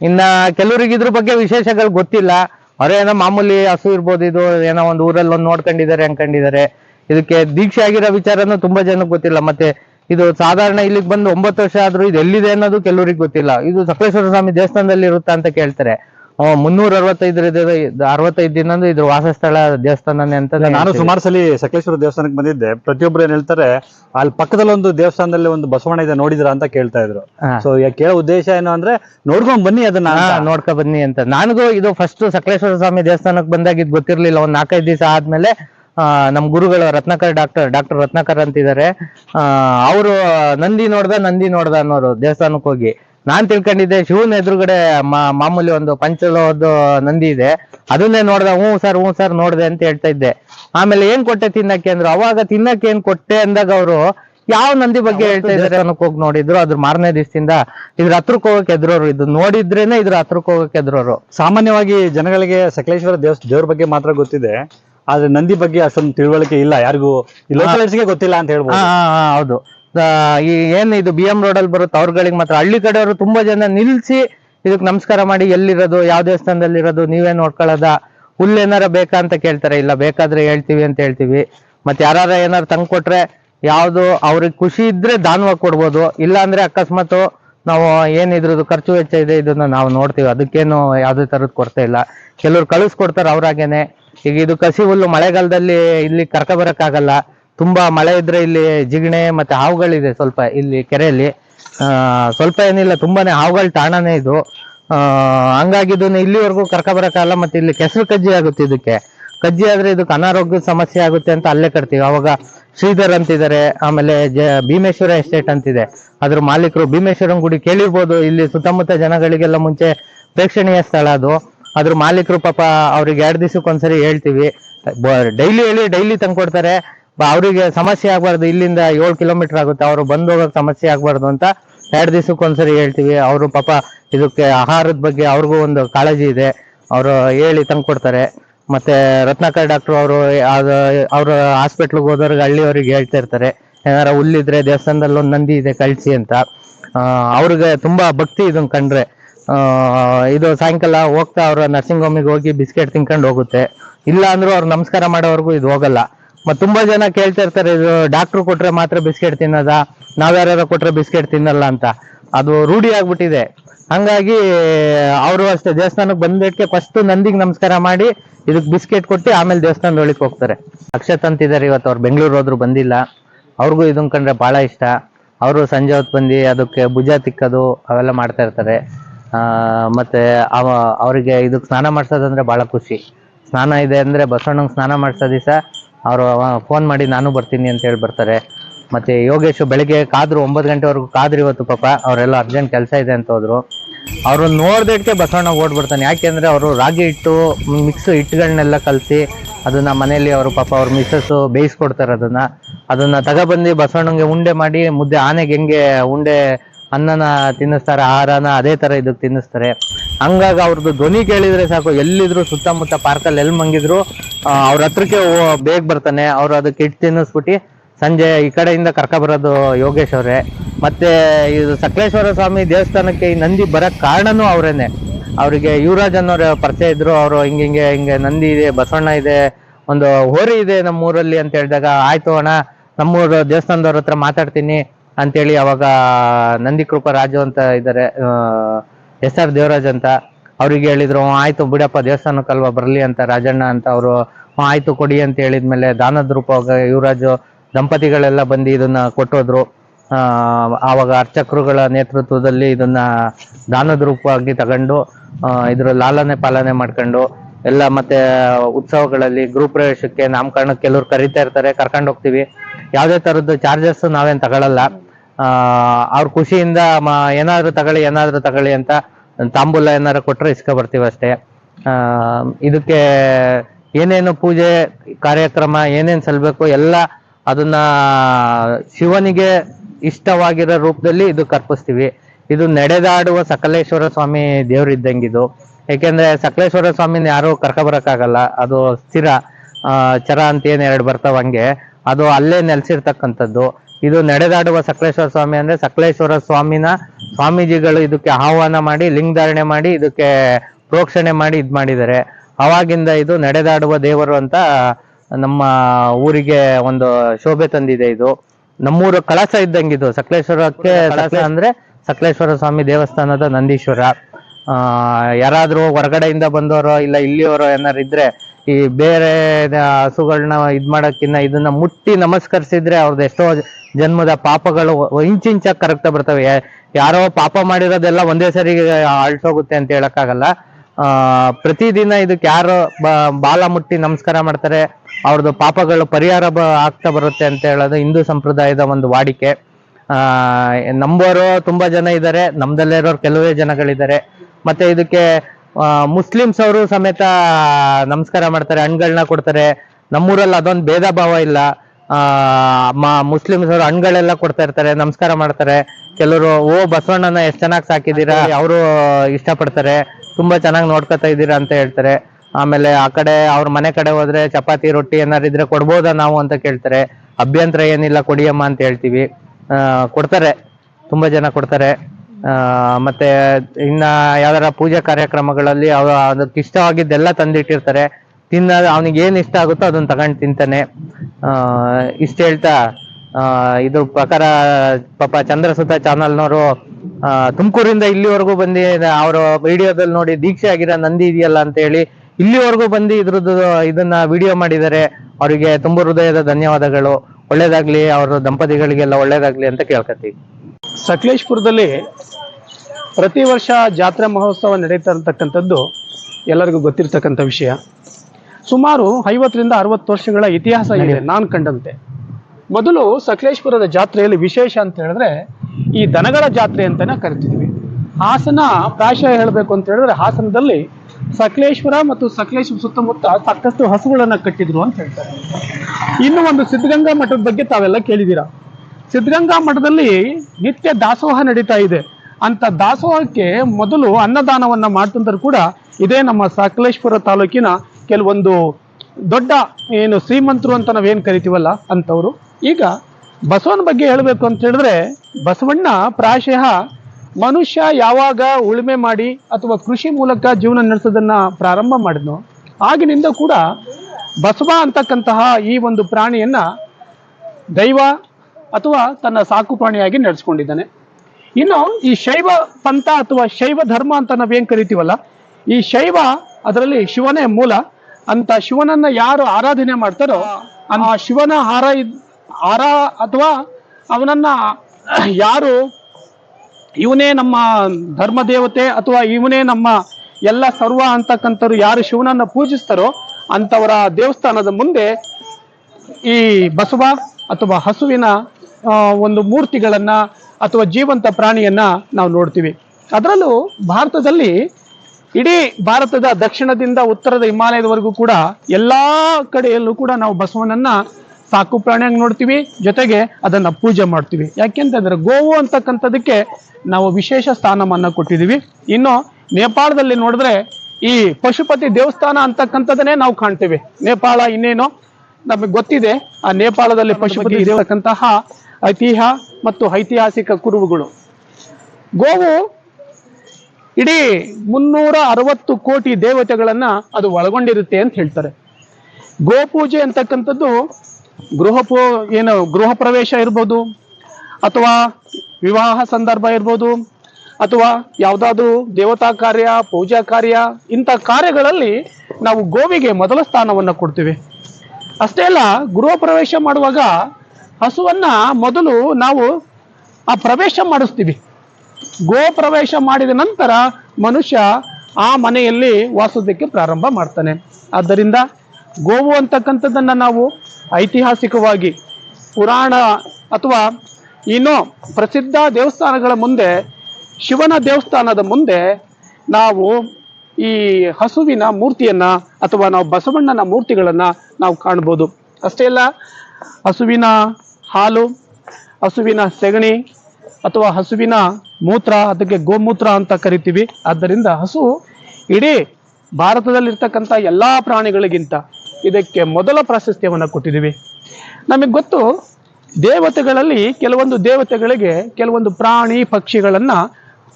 ಇನ್ನ ಕೆಲವರಿಗೆ ಇದ್ರ ಬಗ್ಗೆ ವಿಶೇಷಗಳು ಗೊತ್ತಿಲ್ಲ. ಅವ್ರೇನೋ ಮಾಮೂಲಿ ಹಸು ಇರ್ಬೋದು, ಇದು ಏನೋ ಒಂದು ಊರಲ್ಲಿ ಒಂದು ನೋಡ್ಕೊಂಡಿದ್ದಾರೆ, ಅನ್ಕೊಂಡಿದ್ದಾರೆ. ಇದಕ್ಕೆ ದೀಕ್ಷೆ ಆಗಿರೋ ವಿಚಾರನೂ ತುಂಬಾ ಜನಕ್ಕೆ ಗೊತ್ತಿಲ್ಲ. ಮತ್ತೆ ಇದು ಸಾಧಾರಣ ಇಲ್ಲಿಗೆ ಬಂದು ಒಂಬತ್ತು ವರ್ಷ ಆದ್ರೂ ಇದು ಎಲ್ಲಿದೆ ಅನ್ನೋದು ಕೆಲವರಿಗೆ ಗೊತ್ತಿಲ್ಲ. ಇದು ಸಕಲೇಶ್ವರ ಸ್ವಾಮಿ ದೇವಸ್ಥಾನದಲ್ಲಿ ಇರುತ್ತಾ ಅಂತ ಕೇಳ್ತಾರೆ. ಮುನ್ನೂರ ಅರವತ್ತೈದು ಅರವತ್ತೈದು ದಿನ ಇದ್ರ ವಾಸಸ್ಥಳ ದೇವಸ್ಥಾನನೇ ಅಂತ ನಾನು ಸುಮಾರು ಸಲ ಸಕಲೇಶ್ವರ ದೇವಸ್ಥಾನಕ್ಕೆ ಬಂದಿದ್ದೆ. ಪ್ರತಿಯೊಬ್ರು ಏನ್ ಹೇಳ್ತಾರೆ ಅಲ್ಲಿ ಪಕ್ಕದಲ್ಲಿ ಒಂದು ದೇವಸ್ಥಾನದಲ್ಲಿ ಒಂದು ಬಸವಣ್ಣ ಇದೆ ನೋಡಿದ್ರ ಅಂತ ಕೇಳ್ತಾ ಇದ್ರು. ಸೊ ಕೇಳೋ ಉದ್ದೇಶ ಏನು ಅಂದ್ರೆ ನೋಡ್ಕೊಂಡ್ ಬನ್ನಿ ಅದನ್ನ ನೋಡ್ಕೊ ಬನ್ನಿ ಅಂತ. ನನಗೂ ಇದು ಫಸ್ಟ್ ಸಕಲೇಶ್ವರ ಸ್ವಾಮಿ ದೇವಸ್ಥಾನಕ್ಕೆ ಬಂದಾಗ ಇದು ಗೊತ್ತಿರ್ಲಿಲ್ಲ. ಒಂದ್ ನಾಲ್ಕೈದು ದಿವಸ ಆದ್ಮೇಲೆ ಆ, ನಮ್ ಗುರುಗಳು ರತ್ನಾಕರ್ ಡಾಕ್ಟರ್ ಡಾಕ್ಟರ್ ರತ್ನಾಕರ್ ಅಂತಿದ್ದಾರೆ. ಅವರು ನಂದಿ ನೋಡ್ದ ನಂದಿ ನೋಡ್ದ ಅನ್ನೋರು ದೇವಸ್ಥಾನಕ್ಕೆ ಹೋಗಿ. ನಾನ್ ತಿಳ್ಕೊಂಡಿದ್ದೆ ಶಿವನ ಎದುರುಗಡೆ ಮಾಮೂಲಿ ಒಂದು ಪಂಚಲೋಹದ್ದು ನಂದಿ ಇದೆ. ಅದನ್ನೇ ನೋಡ್ದೆ ಹ್ಞೂ ಸರ್ ಹ್ಞೂ ಸರ್ ನೋಡ್ದೆ ಅಂತ ಹೇಳ್ತಾ ಇದ್ದೆ. ಆಮೇಲೆ ಏನ್ ಕೊಟ್ಟೆ ತಿನ್ನಕ್ಕೆ ಅಂದ್ರು ಅವಾಗ ತಿನ್ನಕ್ಕೆ ಏನ್ ಕೊಟ್ಟೆ ಅಂದಾಗ ಅವರು ಯಾವ ನಂದಿ ಬಗ್ಗೆ ಹೇಳ್ತಾ ಇದ್ದಾರೆ ಅನ್ನಕ್ ಹೋಗಿ ನೋಡಿದ್ರು. ಅದ್ರ ಮಾರನೇ ದಿವಸದಿಂದ ಇದ್ರ ಹತ್ರಕ್ಕೆ ಹೋಗಕ್ಕೆ ಎದ್ರೋರು. ಇದು ನೋಡಿದ್ರೇನೆ ಇದ್ರ ಹತ್ರಕ್ಕೆ ಹೋಗಕ್ಕೆ ಎದ್ರೋರು. ಸಾಮಾನ್ಯವಾಗಿ ಜನಗಳಿಗೆ ಸಕಲೇಶ್ವರ ದೇವಸ್ ದೇವ್ರ ಬಗ್ಗೆ ಮಾತ್ರ ಗೊತ್ತಿದೆ. ಆದ್ರೆ ನಂದಿ ಬಗ್ಗೆ ಅಷ್ಟೊಂದು ತಿಳುವಳಿಕೆ ಇಲ್ಲ. ಯಾರಿಗೂ ಗೊತ್ತಿಲ್ಲ ಅಂತ ಹೇಳ್ಬೋದು. ಹೌದು. ಈ ಏನ್ ಇದು ಬಿ ಎಂ ರೋಡ್ ಅಲ್ಲಿ ಬರುತ್ತೆ ಅವ್ರಗಳಿಗೆ ಮಾತ್ರ, ಹಳ್ಳಿ ಕಡೆಯವರು ತುಂಬಾ ಜನ ನಿಲ್ಸಿ ಇದಕ್ ನಮಸ್ಕಾರ ಮಾಡಿ ಎಲ್ಲಿರೋದು, ಯಾವ ದೇವಸ್ಥಾನದಲ್ಲಿ ಇರೋದು ನೀವೇ ನೋಡ್ಕೊಳ್ಳೋದ? ಹುಲ್ಲು ಏನಾರ ಬೇಕಾ ಅಂತ ಕೇಳ್ತಾರೆ. ಇಲ್ಲ, ಬೇಕಾದ್ರೆ ಹೇಳ್ತೀವಿ ಅಂತ ಹೇಳ್ತೀವಿ. ಮತ್ತೆ ಯಾರು ಏನಾರು ತಂಗ್ ಕೊಟ್ರೆ ಯಾವುದು ಅವ್ರಿಗೆ ಖುಷಿ ಇದ್ರೆ ದಾನವಾಗಿ ಕೊಡ್ಬೋದು. ಇಲ್ಲ ಅಂದ್ರೆ ಅಕಸ್ಮಾತ್ ನಾವು ಏನಿದ್ರದ್ದು ಖರ್ಚು ವೆಚ್ಚ ಇದೆ, ಇದನ್ನ ನಾವು ನೋಡ್ತೀವಿ. ಅದಕ್ಕೇನು ಯಾವುದೇ ತರದ್ ಕೊರತೆ ಇಲ್ಲ. ಕೆಲವ್ರು ಕಳಿಸ್ಕೊಡ್ತಾರೆ ಅವ್ರಾಗೇನೆ. ಈಗ ಇದು ಕಸಿ ಹುಲ್ಲು ಮಳೆಗಾಲದಲ್ಲಿ ಇಲ್ಲಿ ಕರ್ಕ ಬರಕ್ಕಾಗಲ್ಲ ತುಂಬಾ ಮಳೆ ಇದ್ರೆ ಇಲ್ಲಿ ಜಿಗಣೆ ಮತ್ತೆ ಹಾವುಗಳಿದೆ ಸ್ವಲ್ಪ ಇಲ್ಲಿ ಕೆರೆಯಲ್ಲಿ. ಸ್ವಲ್ಪ ಏನಿಲ್ಲ, ತುಂಬಾನೇ ಹಾವುಗಳ ತಾಣನೇ ಇದು. ಹಂಗಾಗಿ ಇದನ್ನ ಇಲ್ಲಿವರೆಗೂ ಕರ್ಕ ಬರಕ್ಕಾಗಲ್ಲ ಮತ್ತೆ ಇಲ್ಲಿ ಕೆಸರು ಕಜ್ಜಿ ಆಗುತ್ತೆ ಇದಕ್ಕೆ. ಕಜ್ಜಿ ಆದ್ರೆ ಇದಕ್ಕೆ ಅನಾರೋಗ್ಯದ ಸಮಸ್ಯೆ ಆಗುತ್ತೆ ಅಂತ ಅಲ್ಲೇ ಕಟ್ತೀವಿ. ಅವಾಗ ಶ್ರೀಧರ್ ಅಂತಿದ್ದಾರೆ, ಆಮೇಲೆ ಜ, ಭೀಮೇಶ್ವರ ಎಸ್ಟೇಟ್ ಅಂತಿದೆ. ಅದ್ರ ಮಾಲೀಕರು ಭೀಮೇಶ್ವರಂ ಗುಡಿ ಕೇಳಿರ್ಬೋದು. ಇಲ್ಲಿ ಸುತ್ತಮುತ್ತ ಜನಗಳಿಗೆಲ್ಲ ಮುಂಚೆ ಪ್ರೇಕ್ಷಣೀಯ ಸ್ಥಳ ಅದು. ಅದ್ರ ಮಾಲೀಕರು ಪಾಪ ಅವ್ರಿಗೆ ಎರಡ್ ದಿವಸಕ್ಕೊಂದ್ಸರಿ ಹೇಳ್ತೀವಿ. ಡೈಲಿ ಹೇಳಿ, ಡೈಲಿ ತಂದ್ಕೊಡ್ತಾರೆ. ಅವ್ರಿಗೆ ಸಮಸ್ಯೆ ಆಗ್ಬಾರ್ದು, ಇಲ್ಲಿಂದ ಏಳು ಕಿಲೋಮೀಟರ್ ಆಗುತ್ತೆ, ಅವರು ಬಂದು ಹೋಗಕ್ ಸಮಸ್ಯೆ ಆಗ್ಬಾರ್ದು ಅಂತ ಎರಡು ದಿವಸಕ್ಕೆ ಒಂದ್ಸರಿ ಹೇಳ್ತೀವಿ. ಅವರು ಪಾಪ ಇದಕ್ಕೆ ಆಹಾರದ ಬಗ್ಗೆ ಅವ್ರಿಗೂ ಒಂದು ಕಾಳಜಿ ಇದೆ. ಅವರು ಹೇಳಿ ತಂದ್ಕೊಡ್ತಾರೆ ಮತ್ತೆ ರತ್ನಾಕರ್ ಡಾಕ್ಟರ್ ಅವರು ಅವ್ರ ಹಾಸ್ಪಿಟ್ಲ್ಗೆ ಹೋದವ್ರಿಗೆ ಹಳ್ಳಿಯವ್ರಿಗೆ ಹೇಳ್ತಾ ಇರ್ತಾರೆ. ಏನಾರ ಹುಲ್ಲಿದ್ರೆ ದೇವಸ್ಥಾನದಲ್ಲಿ ಒಂದು ನಂದಿ ಇದೆ, ಕಳ್ಸಿ ಅಂತ. ಅವ್ರಿಗೆ ತುಂಬಾ ಭಕ್ತಿ ಇದನ್ನ ಕಂಡ್ರೆ. ಇದು ಸಾಯಂಕಾಲ ಹೋಗ್ತಾ ಅವ್ರ ನರ್ಸಿಂಗ್ ಹೋಮಿಗೆ ಹೋಗಿ ಬಿಸ್ಕೆಟ್ ತಿನ್ಕೊಂಡು ಹೋಗುತ್ತೆ. ಇಲ್ಲ ಅಂದ್ರೂ ಅವ್ರು ನಮಸ್ಕಾರ ಮಾಡೋವರೆಗೂ ಇದು ಹೋಗಲ್ಲ. ಮತ್ ತುಂಬಾ ಜನ ಕೇಳ್ತಾ ಇರ್ತಾರೆ, ಇದು ಡಾಕ್ಟ್ರು ಕೊಟ್ರೆ ಮಾತ್ರ ಬಿಸ್ಕೆಟ್ ತಿನ್ನೋದ? ನಾವ್ಯಾರ ಕೊಟ್ರೆ ಬಿಸ್ಕೆಟ್ ತಿನ್ನಲ್ಲ ಅಂತ. ಅದು ರೂಢಿ ಆಗ್ಬಿಟ್ಟಿದೆ. ಹಂಗಾಗಿ, ಅವರು ಅಷ್ಟೇ, ದೇವಸ್ಥಾನಕ್ಕೆ ಬಂದಕ್ಕೆ ಫಸ್ಟ್ ನಂದಿಗೆ ನಮಸ್ಕಾರ ಮಾಡಿ, ಇದಕ್ ಬಿಸ್ಕೆಟ್ ಕೊಟ್ಟು ಆಮೇಲೆ ದೇವಸ್ಥಾನದೊಳಗೆ ಹೋಗ್ತಾರೆ. ಅಕ್ಷತ್ ಅಂತಿದ್ದಾರೆ ಇವತ್ತು ಅವ್ರು ಬೆಂಗಳೂರು ಹೋದ್ರು, ಬಂದಿಲ್ಲ. ಅವ್ರಿಗೂ ಇದನ್ ಕಂಡ್ರೆ ಬಹಳ ಇಷ್ಟ. ಅವರು ಸಂಜೆ ಹೊತ್ತು ಬಂದು ಅದಕ್ಕೆ ಭುಜ ತಿಕ್ಕೋದು, ಅವೆಲ್ಲ ಮಾಡ್ತಾ ಇರ್ತಾರೆ. ಮತ್ತೆ ಅವ, ಅವರಿಗೆ ಇದಕ್ಕೆ ಸ್ನಾನ ಮಾಡ್ಸೋದಂದ್ರೆ ಬಹಳ ಖುಷಿ. ಸ್ನಾನ ಇದೆ ಅಂದ್ರೆ ಬಸವಣ್ಣಂಗೆ ಸ್ನಾನ ಮಾಡಿಸೋ ದಿವಸ ಅವರು ಫೋನ್ ಮಾಡಿ ನಾನು ಬರ್ತೀನಿ ಅಂತ ಹೇಳಿ ಬರ್ತಾರೆ. ಮತ್ತೆ ಯೋಗೇಶ್ ಬೆಳಗ್ಗೆ ಕಾದ್ರು ಒಂಬತ್ತು ಗಂಟೆವರೆಗೂ ಕಾದ್ರು ಇವತ್ತು ಪಾಪ, ಅವರೆಲ್ಲ ಅರ್ಜೆಂಟ್ ಕೆಲಸ ಇದೆ ಅಂತ ಹೋದ್ರು. ಅವರು ನೋಡ್ದಕ್ಕೆ ಬಸವಣ್ಣ ಓಡ್ಬಿಡ್ತಾನೆ ಯಾಕೆಂದ್ರೆ ಅವರು ರಾಗಿ ಹಿಟ್ಟು ಮಿಕ್ಸ್ ಹಿಟ್ಟುಗಳನ್ನೆಲ್ಲ ಕಲಸಿ ಅದನ್ನ ಮನೆಯಲ್ಲಿ ಅವರು ಪಾಪ ಅವ್ರ ಮಿಸ್ಸಸ್ಸು ಬೇಯಿಸ್ಕೊಡ್ತಾರೆ ಅದನ್ನ. ಅದನ್ನ ತಗೊಬಂದು ಬಸವಣ್ಣಂಗೆ ಉಂಡೆ ಮಾಡಿ ಮುದ್ದೆ ಆನೆಗೆ ಹೆಂಗೆ ಉಂಡೆ ಅನ್ನನ ತಿನ್ನಿಸ್ತಾರೆ, ಆಹಾರನ ಅದೇ ತರ ಇದಕ್ಕೆ ತಿನ್ನಿಸ್ತಾರೆ. ಹಂಗಾಗಿ ಅವ್ರದ್ದು ಧ್ವನಿ ಕೇಳಿದ್ರೆ ಸಾಕು. ಎಲ್ಲಿದ್ರು ಸುತ್ತಮುತ್ತ ಪಾರ್ಕಲ್ಲಿ ಎಲ್ಲಿ ಮಂಗಿದ್ರು ಅವ್ರ ಹತ್ರಕ್ಕೆ ಬೇಗ ಬರ್ತಾನೆ. ಅವ್ರು ಅದಕ್ಕೆ ಇಟ್ಟು ತಿನ್ನಿಸ್ಬಿಟ್ಟು ಸಂಜೆ ಈ ಕಡೆಯಿಂದ ಕರ್ಕ ಬರೋದು ಯೋಗೇಶ್ ಅವರೇ. ಮತ್ತೆ ಇದು ಸಕಲೇಶ್ವರ ಸ್ವಾಮಿ ದೇವಸ್ಥಾನಕ್ಕೆ ಈ ನಂದಿ ಬರಕ್ ಕಾರಣನೂ ಅವರೇನೆ. ಅವರಿಗೆ ಯುವರಾಜ್ ಅನ್ನೋರ ಪರಿಚಯ ಇದ್ರು. ಅವರು ಹಿಂಗೆ ಹಿಂಗೆ ಹಿಂಗೆ ನಂದಿ ಇದೆ, ಬಸವಣ್ಣ ಇದೆ, ಒಂದು ಹೋರಿ ಇದೆ ನಮ್ಮ ಊರಲ್ಲಿ ಅಂತ ಹೇಳಿದಾಗ, ಆಯ್ತು ಅಣ್ಣ, ನಮ್ಮೂರು ದೇವಸ್ಥಾನದವ್ರ ಹತ್ರ ಮಾತಾಡ್ತೀನಿ ಅಂತೇಳಿ ಅವಾಗ ನಂದಿ ಕೃಪಾ ರಾಜು ಅಂತ ಇದ್ದಾರೆ ಎಸ್ ಆರ್ ದೇವರಾಜ್ ಅಂತ ಅವ್ರಿಗೆ ಹೇಳಿದ್ರು "ಹ್ಮ್, ಆಯ್ತು ಬಿಡಪ್ಪ ದೇವಸ್ಥಾನಕ್ಕಲ್ವಾ ಬರಲಿ ಅಂತ ರಾಜಣ್ಣ ಅಂತ ಅವರು ಆಯ್ತು ಕೊಡಿ ಅಂತ ಹೇಳಿದ್ಮೇಲೆ ದಾನದ ರೂಪವಾಗ ಯುವರಾಜು ದಂಪತಿಗಳೆಲ್ಲ ಬಂದು ಇದನ್ನ ಕೊಟ್ಟೋದ್ರು. ಆವಾಗ ಅರ್ಚಕರುಗಳ ನೇತೃತ್ವದಲ್ಲಿ ಇದನ್ನ ದಾನದ ರೂಪವಾಗಿ ತಗೊಂಡು ಇದ್ರ ಲಾಲನೆ ಪಾಲನೆ ಮಾಡ್ಕೊಂಡು ಎಲ್ಲ ಮತ್ತೆ ಉತ್ಸವಗಳಲ್ಲಿ ಗೃಹ ಪ್ರವೇಶಕ್ಕೆ ನಾಮಕರಣಕ್ಕೆ ಕೆಲವ್ರು ಕರಿತಾ ಇರ್ತಾರೆ ಕರ್ಕೊಂಡು ಹೋಗ್ತೀವಿ. ಯಾವುದೇ ತರದ್ದು ಚಾರ್ಜಸ್ ನಾವೇನ್ ತಗೊಳಲ್ಲ. ಅವ್ರ ಖುಷಿಯಿಂದ ಮ, ಏನಾದ್ರು ತಗೊಳ್ಳಿ ಏನಾದ್ರು ತಗೊಳ್ಳಿ ಅಂತ ತಾಂಬೂಲ ಏನಾದ್ರು ಕೊಟ್ರೆ ಇಸ್ಕೊ ಬರ್ತೀವಿ ಅಷ್ಟೇ ಇದಕ್ಕೆ ಏನೇನು ಪೂಜೆ ಕಾರ್ಯಕ್ರಮ, ಏನೇನು ಸಲ್ಬೇಕು ಎಲ್ಲ ಅದನ್ನ ಶಿವನಿಗೆ ಇಷ್ಟವಾಗಿರೋ ರೂಪದಲ್ಲಿ ಇದು ಕರ್ಪಿಸ್ತೀವಿ. ಇದು ನಡೆದಾಡುವ ಸಕಲೇಶ್ವರ ಸ್ವಾಮಿ ದೇವ್ರಿದ್ದಂಗಿದು. ಯಾಕೆಂದ್ರೆ ಸಕಲೇಶ್ವರ ಸ್ವಾಮಿನ ಯಾರು ಕರ್ಕೊಬರಕ್ಕಾಗಲ್ಲ ಅದು ಸ್ಥಿರ ಚರ ಅಂತ ಏನ್ ಎರಡು ಬರ್ತಾವ ಹಂಗೆ. ಅದು ಅಲ್ಲೇ ನೆಲೆಸಿರ್ತಕ್ಕಂಥದ್ದು. ಇದು ನಡೆದಾಡುವ ಸಕಲೇಶ್ವರ ಸ್ವಾಮಿ ಅಂದ್ರೆ ಸಕಲೇಶ್ವರ ಸ್ವಾಮಿನ ಸ್ವಾಮೀಜಿಗಳು ಇದಕ್ಕೆ ಆಹ್ವಾನ ಮಾಡಿ ಲಿಂಗಧಾರಣೆ ಮಾಡಿ ಇದಕ್ಕೆ ಪ್ರೋಕ್ಷಣೆ ಮಾಡಿ ಇದ್ ಮಾಡಿದ್ದಾರೆ. ಅವಾಗಿಂದ ಇದು ನಡೆದಾಡುವ ದೇವರು ಅಂತ ನಮ್ಮ ಊರಿಗೆ ಒಂದು ಶೋಭೆ ತಂದಿದೆ ಇದು. ನಮ್ಮೂರು ಕಳಸ ಇದ್ದಂಗಿದು ಸಕಲೇಶ್ವರಕ್ಕೆ ಕಳಸ. ಅಂದ್ರೆ ಸಕಲೇಶ್ವರ ಸ್ವಾಮಿ ದೇವಸ್ಥಾನದ ನಂದೀಶ್ವರ. ಆ ಯಾರಾದ್ರೂ ಹೊರಗಡೆಯಿಂದ ಬಂದವರು ಇಲ್ಲ ಇಲ್ಲಿಯವರು ಏನಾರು ಇದ್ರೆ ಈ ಬೇರೆ ಹಸುಗಳನ್ನ ಇದ್ ಮಾಡಕ್ಕಿನ್ನ ಇದನ್ನ ಮುಟ್ಟಿ ನಮಸ್ಕರಿಸಿದ್ರೆ ಅವ್ರದ್ದು ಎಷ್ಟೋ ಜನ್ಮದ ಪಾಪಗಳು ಇಂಚಿಂಚಾಗಿ ಕರಗ್ತಾ ಬರ್ತವೆ. ಯಾರೋ ಪಾಪ ಮಾಡಿರೋದೆಲ್ಲ ಒಂದೇ ಸರಿ ಅಳ್ಸೋಗುತ್ತೆ ಅಂತ ಹೇಳಕ್ಕಾಗಲ್ಲ. ಆ, ಪ್ರತಿದಿನ ಇದಕ್ಕೆ ಯಾರು ಬಾಲ ಮುಟ್ಟಿ ನಮಸ್ಕಾರ ಮಾಡ್ತಾರೆ ಅವ್ರದ್ದು ಪಾಪಗಳು ಪರಿಹಾರ ಆಗ್ತಾ ಬರುತ್ತೆ ಅಂತ ಹೇಳೋದು ಹಿಂದೂ ಸಂಪ್ರದಾಯದ ಒಂದು ವಾಡಿಕೆ. ಆ, ನಂಬೋರು ತುಂಬಾ ಜನ ಇದ್ದಾರೆ ನಮ್ದಲ್ಲೇ ಇರೋರು ಕೆಲವೇ ಜನಗಳಿದ್ದಾರೆ ಮತ್ತೆ ಇದಕ್ಕೆ ಮುಸ್ಲಿಮ್ಸ್ ಅವರು ಸಮೇತ ನಮಸ್ಕಾರ ಮಾಡ್ತಾರೆ ಹಣ್ಗಳನ್ನ ಕೊಡ್ತಾರೆ. ನಮ್ಮೂರಲ್ಲಿ ಅದೊಂದು ಭೇದ ಭಾವ ಇಲ್ಲ. ಮುಸ್ಲಿಮ್ಸ್ ಅವರು ಹಣ್ಗಳೆಲ್ಲ ಕೊಡ್ತಾ ಇರ್ತಾರೆ ನಮಸ್ಕಾರ ಮಾಡ್ತಾರೆ. ಕೆಲವರು ಓ ಬಸವಣ್ಣನ ಎಷ್ಟು ಚೆನ್ನಾಗಿ ಸಾಕಿದ್ದೀರಾ? ಅವರು ಇಷ್ಟಪಡ್ತಾರೆ. ತುಂಬಾ ಚೆನ್ನಾಗಿ ನೋಡ್ಕೊತಾ ಇದ್ದೀರಾ ಅಂತ ಹೇಳ್ತಾರೆ. ಆಮೇಲೆ ಆ ಕಡೆ ಅವ್ರ ಮನೆ ಕಡೆ ಹೋದ್ರೆ ಚಪಾತಿ ರೊಟ್ಟಿ ಏನಾರು ಇದ್ರೆ ಕೊಡ್ಬೋದಾ ನಾವು ಅಂತ ಕೇಳ್ತಾರೆ. ಅಭ್ಯಂತರ ಏನಿಲ್ಲ ಕೊಡಿಯಮ್ಮ ಅಂತ ಹೇಳ್ತೀವಿ. ಆ, ಕೊಡ್ತಾರೆ. ತುಂಬಾ ಜನ ಕೊಡ್ತಾರೆ. ಮತ್ತೆ ಇನ್ನ ಯಾವ್ದಾರ ಪೂಜಾ ಕಾರ್ಯಕ್ರಮಗಳಲ್ಲಿ ಅವ ಅದಕ್ಕೆ ಇಷ್ಟವಾಗಿದ್ದೆಲ್ಲ ತಂದಿಟ್ಟಿರ್ತಾರೆ. ತಿನ್ನ ಅವನಿಗೆ ಏನ್ ಇಷ್ಟ ಆಗುತ್ತೋ ಅದನ್ನ ತಗೊಂಡ್ ತಿಂತಾನೆ. ಆ, ಇಷ್ಟ ಹೇಳ್ತಾ, ಆ, ಇದು ಪ್ರಕಾರ ಪಾಪ ಚಂದ್ರಸುತ ಚಾನಲ್ನವರು ತುಮಕೂರಿಂದ ಇಲ್ಲಿವರೆಗೂ ಬಂದಿ ಅವರ ವಿಡಿಯೋದಲ್ಲಿ ನೋಡಿ ದೀಕ್ಷೆ ಆಗಿರೋ ನಂದಿ ಇದೆಯಲ್ಲ ಅಂತ ಹೇಳಿ ಇಲ್ಲಿವರೆಗೂ ಬಂದು ಇದ್ರದ್ದು ಇದನ್ನ ವಿಡಿಯೋ ಮಾಡಿದ್ದಾರೆ. ಅವರಿಗೆ ತುಂಬ ಹೃದಯದ ಧನ್ಯವಾದಗಳು. ಒಳ್ಳೇದಾಗ್ಲಿ, ಅವ್ರ ದಂಪತಿಗಳಿಗೆಲ್ಲ ಒಳ್ಳೇದಾಗ್ಲಿ ಅಂತ ಕೇಳ್ಕತ್ತೀವಿ. ಸಕಲೇಶ್ಪುರದಲ್ಲಿ ಪ್ರತಿ ವರ್ಷ ಜಾತ್ರಾ ಮಹೋತ್ಸವ ನಡೀತಾ ಇರತಕ್ಕಂಥದ್ದು ಎಲ್ಲರಿಗೂ ಗೊತ್ತಿರ್ತಕ್ಕಂಥ ವಿಷಯ. ಸುಮಾರು ಐವತ್ತರಿಂದ ಅರವತ್ತು ವರ್ಷಗಳ ಇತಿಹಾಸ ಇದೆ ನಾನು ಕಂಡಂತೆ. ಮೊದಲು ಸಕಲೇಶ್ಪುರದ ಜಾತ್ರೆಯಲ್ಲಿ ವಿಶೇಷ ಅಂತ ಹೇಳಿದ್ರೆ ಈ ದನಗಳ ಜಾತ್ರೆ ಅಂತಾನೆ ಕರಿತಿದ್ವಿ. ಹಾಸನ ಪ್ರಾಶಯ ಹೇಳಬೇಕು ಅಂತ ಹೇಳಿದ್ರೆ ಹಾಸನದಲ್ಲಿ ಸಕಲೇಶ್ವರ ಮತ್ತು ಸಕಲೇಶ್ವರ ಸುತ್ತಮುತ್ತ ಸಾಕಷ್ಟು ಹಸುಗಳನ್ನು ಕಟ್ಟಿದ್ರು ಅಂತ ಹೇಳ್ತಾರೆ. ಇನ್ನು ಒಂದು ಸಿದ್ಧಗಂಗಾ ಮಠದ ಬಗ್ಗೆ ತಾವೆಲ್ಲ ಕೇಳಿದ್ದೀರಾ? ಸಿದ್ಧಗಂಗಾ ಮಠದಲ್ಲಿ ನಿತ್ಯ ದಾಸೋಹ ನಡೀತಾ ಇದೆ. ಅಂತ ದಾಸೋಹಕ್ಕೆ ಮೊದಲು ಅನ್ನದಾನವನ್ನ ಮಾಡ್ತಂದ್ರು ಕೂಡ ಇದೇ ನಮ್ಮ ಸಕಲೇಶ್ಪುರ ತಾಲೂಕಿನ ಕೆಲವೊಂದು ದೊಡ್ಡ ಏನು ಶ್ರೀಮಂತರು ಅಂತ ನಾವೇನು ಕರಿತೀವಲ್ಲ ಅಂತವ್ರು. ಈಗ ಬಸವನ ಬಗ್ಗೆ ಹೇಳಬೇಕು ಅಂತ ಹೇಳಿದ್ರೆ ಬಸವಣ್ಣ ಪ್ರಾಯಶಃ ಮನುಷ್ಯ ಯಾವಾಗ ಉಳುಮೆ ಮಾಡಿ ಅಥವಾ ಕೃಷಿ ಮೂಲಕ ಜೀವನ ನಡೆಸೋದನ್ನ ಪ್ರಾರಂಭ ಮಾಡಿದ್ನು, ಆಗಿನಿಂದ ಕೂಡ ಬಸವ ಅಂತಕ್ಕಂತಹ ಈ ಒಂದು ಪ್ರಾಣಿಯನ್ನ ದೈವ ಅಥವಾ ತನ್ನ ಸಾಕು ಪ್ರಾಣಿಯಾಗಿ ನಡೆಸ್ಕೊಂಡಿದ್ದಾನೆ. ಇನ್ನು ಈ ಶೈವ ಪಂಥ ಅಥವಾ ಶೈವ ಧರ್ಮ ಅಂತ ನಾವೇನ್ ಕರಿತೀವಲ್ಲ, ಈ ಶೈವ ಅದರಲ್ಲಿ ಶಿವನೇ ಮೂಲ, ಅಂತ ಶಿವನನ್ನ ಯಾರು ಆರಾಧನೆ ಮಾಡ್ತಾರೋ ಆ ಶಿವನ ಹಾರ ಹಾರ ಅಥವಾ ಅವನನ್ನ ಯಾರು, ಇವನೇ ನಮ್ಮ ಧರ್ಮ ದೇವತೆ ಅಥವಾ ಇವನೇ ನಮ್ಮ ಎಲ್ಲ ಸರ್ವ ಅಂತಕ್ಕಂಥವ್ರು ಯಾರು ಶಿವನನ್ನ ಪೂಜಿಸ್ತಾರೋ ಅಂತವರ ದೇವಸ್ಥಾನದ ಮುಂದೆ ಈ ಬಸವ ಅಥವಾ ಹಸುವಿನ ಒಂದು ಮೂರ್ತಿಗಳನ್ನ ಅಥವಾ ಜೀವಂತ ಪ್ರಾಣಿಯನ್ನ ನಾವು ನೋಡ್ತೀವಿ. ಅದರಲ್ಲೂ ಭಾರತದಲ್ಲಿ ಇಡೀ ಭಾರತದ ದಕ್ಷಿಣದಿಂದ ಉತ್ತರದ ಹಿಮಾಲಯದವರೆಗೂ ಕೂಡ ಎಲ್ಲ ಕಡೆಯಲ್ಲೂ ಕೂಡ ನಾವು ಬಸವನನ್ನ ಸಾಕು ಪ್ರಾಣಿಯಾಗಿ ನೋಡ್ತೀವಿ. ಜೊತೆಗೆ ಅದನ್ನ ಪೂಜೆ ಮಾಡ್ತೀವಿ. ಯಾಕೆಂತಂದ್ರೆ ಗೋವು ಅಂತಕ್ಕಂಥದಕ್ಕೆ ನಾವು ವಿಶೇಷ ಸ್ಥಾನಮಾನ ಕೊಟ್ಟಿದ್ದೀವಿ. ಇನ್ನು ನೇಪಾಳದಲ್ಲಿ ನೋಡಿದ್ರೆ ಈ ಪಶುಪತಿ ದೇವಸ್ಥಾನ ಅಂತಕ್ಕಂಥದ್ದನ್ನೇ ನಾವು ಕಾಣ್ತೇವೆ. ನೇಪಾಳ ಇನ್ನೇನು? ನಮಗೆ ಗೊತ್ತಿದೆ ಆ ನೇಪಾಳದಲ್ಲಿ ಪಶುಪತಿ ಇರತಕ್ಕಂತಹ ಐತಿಹ್ಯ ಮತ್ತು ಐತಿಹಾಸಿಕ ಕುರುವುಗಳು ಗೋವು ಇಡೀ ಮುನ್ನೂರ ಅರವತ್ತು ಕೋಟಿ ದೇವತೆಗಳನ್ನ ಅದು ಒಳಗೊಂಡಿರುತ್ತೆ ಅಂತ ಹೇಳ್ತಾರೆ. ಗೋಪೂಜೆ ಅಂತಕ್ಕಂಥದ್ದು ಗೃಹ ಪೂ, ಏನು ಗೃಹ ಪ್ರವೇಶ ಇರ್ಬೋದು, ಅಥವಾ ವಿವಾಹ ಸಂದರ್ಭ ಇರ್ಬೋದು, ಅಥವಾ ಯಾವುದಾದ್ರೂ ದೇವತಾ ಕಾರ್ಯ, ಪೂಜಾ ಕಾರ್ಯ, ಇಂಥ ಕಾರ್ಯಗಳಲ್ಲಿ ನಾವು ಗೋವಿಗೆ ಮೊದಲ ಸ್ಥಾನವನ್ನು ಕೊಡ್ತೀವಿ. ಅಷ್ಟೇ ಅಲ್ಲ, ಗೃಹ ಪ್ರವೇಶ ಮಾಡುವಾಗ ಹಸುವನ್ನ ಮೊದಲು ನಾವು ಆ ಪ್ರವೇಶ ಮಾಡಿಸ್ತೀವಿ. ಗೋ ಪ್ರವೇಶ ಮಾಡಿದ ನಂತರ ಮನುಷ್ಯ ಆ ಮನೆಯಲ್ಲಿ ವಾಸೋದಕ್ಕೆ ಪ್ರಾರಂಭ ಮಾಡ್ತಾನೆ. ಆದ್ದರಿಂದ ಗೋವು ಅಂತಕ್ಕಂಥದ್ದನ್ನ ನಾವು ಐತಿಹಾಸಿಕವಾಗಿ ಪುರಾಣ ಅಥವಾ ಇನ್ನೂ ಪ್ರಸಿದ್ಧ ದೇವಸ್ಥಾನಗಳ ಮುಂದೆ, ಶಿವನ ದೇವಸ್ಥಾನದ ಮುಂದೆ ನಾವು ಈ ಹಸುವಿನ ಮೂರ್ತಿಯನ್ನ ಅಥವಾ ನಾವು ಬಸವಣ್ಣನ ಮೂರ್ತಿಗಳನ್ನ ನಾವು ಕಾಣ್ಬೋದು. ಅಷ್ಟೇ ಅಲ್ಲ, ಹಸುವಿನ ಹಾಲು, ಹಸುವಿನ ಸೆಗಣಿ ಅಥವಾ ಹಸುವಿನ ಮೂತ್ರ, ಅದಕ್ಕೆ ಗೋಮೂತ್ರ ಅಂತ ಕರಿತೀವಿ. ಆದ್ದರಿಂದ ಹಸು ಇಡೀ ಭಾರತದಲ್ಲಿರ್ತಕ್ಕಂಥ ಎಲ್ಲ ಪ್ರಾಣಿಗಳಿಗಿಂತ ಇದಕ್ಕೆ ಮೊದಲ ಪ್ರಾಶಸ್ತ್ಯವನ್ನು ಕೊಟ್ಟಿದ್ದೀವಿ. ನಮಗೆ ಗೊತ್ತು, ದೇವತೆಗಳಲ್ಲಿ ಕೆಲವೊಂದು ದೇವತೆಗಳಿಗೆ ಕೆಲವೊಂದು ಪ್ರಾಣಿ ಪಕ್ಷಿಗಳನ್ನು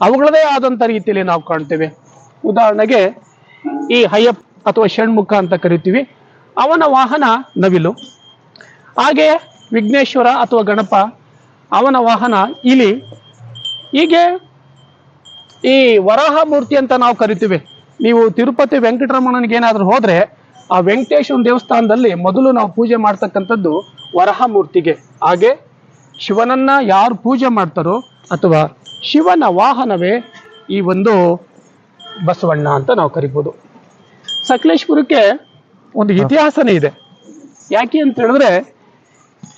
ಅವುಗಳದೇ ಆದಂಥ ರೀತಿಯಲ್ಲಿ ನಾವು ಕಾಣ್ತೇವೆ. ಉದಾಹರಣೆಗೆ ಈ ಹಯ್ಯಪ್ ಅಥವಾ ಷಣ್ಮುಖ ಅಂತ ಕರಿತೀವಿ. ಅವನ ವಾಹನ ನವಿಲು. ಹಾಗೆ ವಿಘ್ನೇಶ್ವರ ಅಥವಾ ಗಣಪ, ಅವನ ವಾಹನ ಇಲಿ. ಹೀಗೆ ಈ ವರಾಹ ಮೂರ್ತಿ ಅಂತ ನಾವು ಕರಿತೀವಿ. ನೀವು ತಿರುಪತಿ ವೆಂಕಟರಮಣನಿಗೆ ಏನಾದರೂ ಹೋದ್ರೆ ಆ ವೆಂಕಟೇಶ್ವರ ದೇವಸ್ಥಾನದಲ್ಲಿ ಮೊದಲು ನಾವು ಪೂಜೆ ಮಾಡ್ತಕ್ಕಂಥದ್ದು ವರಹ ಮೂರ್ತಿಗೆ ಹಾಗೆ ಶಿವನನ್ನ ಯಾರು ಪೂಜೆ ಮಾಡ್ತಾರೋ ಅಥವಾ ಶಿವನ ವಾಹನವೇ ಈ ಒಂದು ಬಸವಣ್ಣ ಅಂತ ನಾವು ಕರಿಬೋದು. ಸಕಲೇಶ್ಪುರಕ್ಕೆ ಒಂದು ಇತಿಹಾಸನೇ ಇದೆ. ಯಾಕೆ ಅಂತ ಹೇಳಿದ್ರೆ